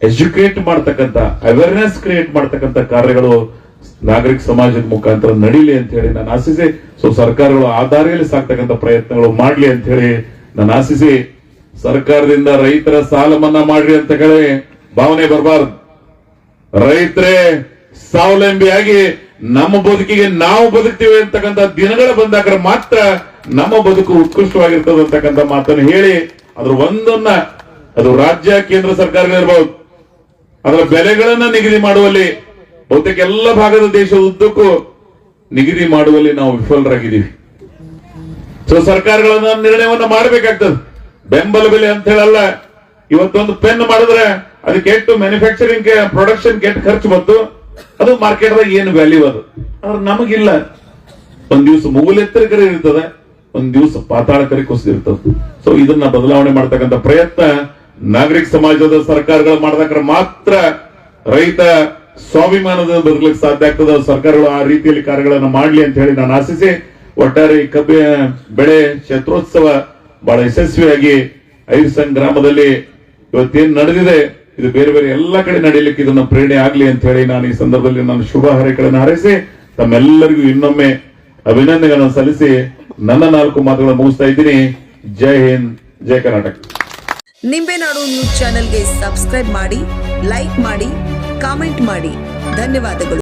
ಎಜುಕೇಟ್ ಮಾಡ್ತಕ್ಕಂಥ ಅವೇರ್ನೆಸ್ ಕ್ರಿಯೇಟ್ ಮಾಡ್ತಕ್ಕಂಥ ಕಾರ್ಯಗಳು ನಾಗರಿಕ ಸಮಾಜದ ಮುಖಾಂತರ ನಡೀಲಿ ಅಂತ ಹೇಳಿ ನಾನು ಆಶಿಸಿ ಸೊ, ಸರ್ಕಾರಗಳು ಆ ದಾರಿಯಲ್ಲಿ ಸಾಕ್ತಕ್ಕಂಥ ಪ್ರಯತ್ನಗಳು ಮಾಡ್ಲಿ ಅಂತ ಹೇಳಿ ನಾನು ಆಶಿಸಿ ಸರ್ಕಾರದಿಂದ ರೈತರ ಸಾಲ ಮನ್ನಾ ಮಾಡ್ರಿ ಅಂತ ಹೇಳಿ ಭಾವನೆ ಬರಬಾರ್ದು. ರೈತರೇ, ಸ್ವಾವಲಂಬಿಯಾಗಿ ನಮ್ಮ ಬದುಕಿಗೆ ನಾವು ಬದುಕ್ತೀವಿ ಅಂತಕ್ಕಂಥ ದಿನಗಳ ಬಂದಾಗ ಮಾತ್ರ ನಮ್ಮ ಬದುಕು ಉತ್ಕೃಷ್ಟವಾಗಿರ್ತದೆ ಅಂತಕ್ಕಂಥ ಮಾತನ್ನು ಹೇಳಿ, ಅದ್ರ ಒಂದನ್ನ ಅದು ರಾಜ್ಯ, ಕೇಂದ್ರ ಸರ್ಕಾರಗಳಿರ್ಬಹುದು ಅದರ ಬೆಲೆಗಳನ್ನ ನಿಗದಿ ಮಾಡುವಲ್ಲಿ ಬಹುತೇಕ ಎಲ್ಲ ಭಾಗದ ದೇಶದ ಉದ್ದಕ್ಕೂ ನಿಗದಿ ಮಾಡುವಲ್ಲಿ ನಾವು ವಿಫಲರಾಗಿದ್ದೀವಿ. ಸೊ ಸರ್ಕಾರಗಳನ್ನ ನಿರ್ಣಯವನ್ನ ಮಾಡಬೇಕಾಗ್ತದೆ. ಬೆಂಬಲ ಬೆಲೆ ಅಂತ ಹೇಳಲ್ಲ. ಇವತ್ತೊಂದು ಪೆನ್ ಮಾಡಿದ್ರೆ ಅದಕ್ಕೆ ಎಷ್ಟು ಮ್ಯಾನುಫ್ಯಾಕ್ಚರಿಂಗ್ ಪ್ರೊಡಕ್ಷನ್ ಎಷ್ಟು ಖರ್ಚು ಬಂತು, ಅದು ಮಾರ್ಕೆಟ್ ಏನು ವ್ಯಾಲ್ಯೂ ಅದು? ಆದ್ರೆ ನಮಗಿಲ್ಲ. ಒಂದ್ ದಿವಸ ಮುಗುಲೆತ್ತರಕರೆ ಇರ್ತದೆ, ಒಂದ್ ದಿವಸ ಪಾತಾಳಕರಿ ಕುಸಿದಿರ್ತದೆ ಸೊ ಇದನ್ನ ಬದಲಾವಣೆ ಮಾಡ್ತಕ್ಕಂಥ ಪ್ರಯತ್ನ ನಾಗರಿಕ ಸಮಾಜದ ಸರ್ಕಾರಗಳು ಮಾಡ್ದಕ್ರೆ ಮಾತ್ರ ರೈತ ಸ್ವಾಭಿಮಾನದ ಬದುಕಲಿಕ್ಕೆ ಸಾಧ್ಯ ಆಗ್ತದೆ. ಸರ್ಕಾರಗಳು ಆ ರೀತಿಯಲ್ಲಿ ಕಾರ್ಯಗಳನ್ನ ಮಾಡ್ಲಿ ಅಂತ ಹೇಳಿ ನಾನು ಆಶಿಸಿ, ಒಟ್ಟಾರೆ ಕಬ್ಬಿ ಬೆಳೆ ಕ್ಷೇತ್ರೋತ್ಸವ ಬಹಳ ಯಶಸ್ವಿಯಾಗಿ ಐರ್ಸಂಗ್ ಗ್ರಾಮದಲ್ಲಿ ಇವತ್ತೇನ್ ನಡೆದಿದೆ ಇದು ಬೇರೆ ಬೇರೆ ಎಲ್ಲ ಕಡೆ ನಡೆಯಲಿಕ್ಕೆ ಇದನ್ನ ಪ್ರೇರಣೆ ಆಗಲಿ ಅಂತ ಹೇಳಿ ನಾನು ಈ ಸಂದರ್ಭದಲ್ಲಿ ನಾನು ಶುಭ ಹಾರೈಕೆಗಳನ್ನು ಹಾರೈಸಿ, ತಮ್ಮೆಲ್ಲರಿಗೂ ಇನ್ನೊಮ್ಮೆ ಅಭಿನಂದನೆಗಳನ್ನು ಸಲ್ಲಿಸಿ ನನ್ನ ನಾಲ್ಕು ಮಾತುಗಳನ್ನು ಮುಗಿಸ್ತಾ ಇದ್ದೀನಿ. ಜೈ ಹಿಂದ್, ಜೈ ಕರ್ನಾಟಕ. ನಿಂಬೆನಾಡು ನ್ಯೂಸ್ ಚಾನೆಲ್ಗೆ ಸಬ್ಸ್ಕ್ರೈಬ್ ಮಾಡಿ, ಲೈಕ್ ಮಾಡಿ, ಕಾಮೆಂಟ್ ಮಾಡಿ. ಧನ್ಯವಾದಗಳು.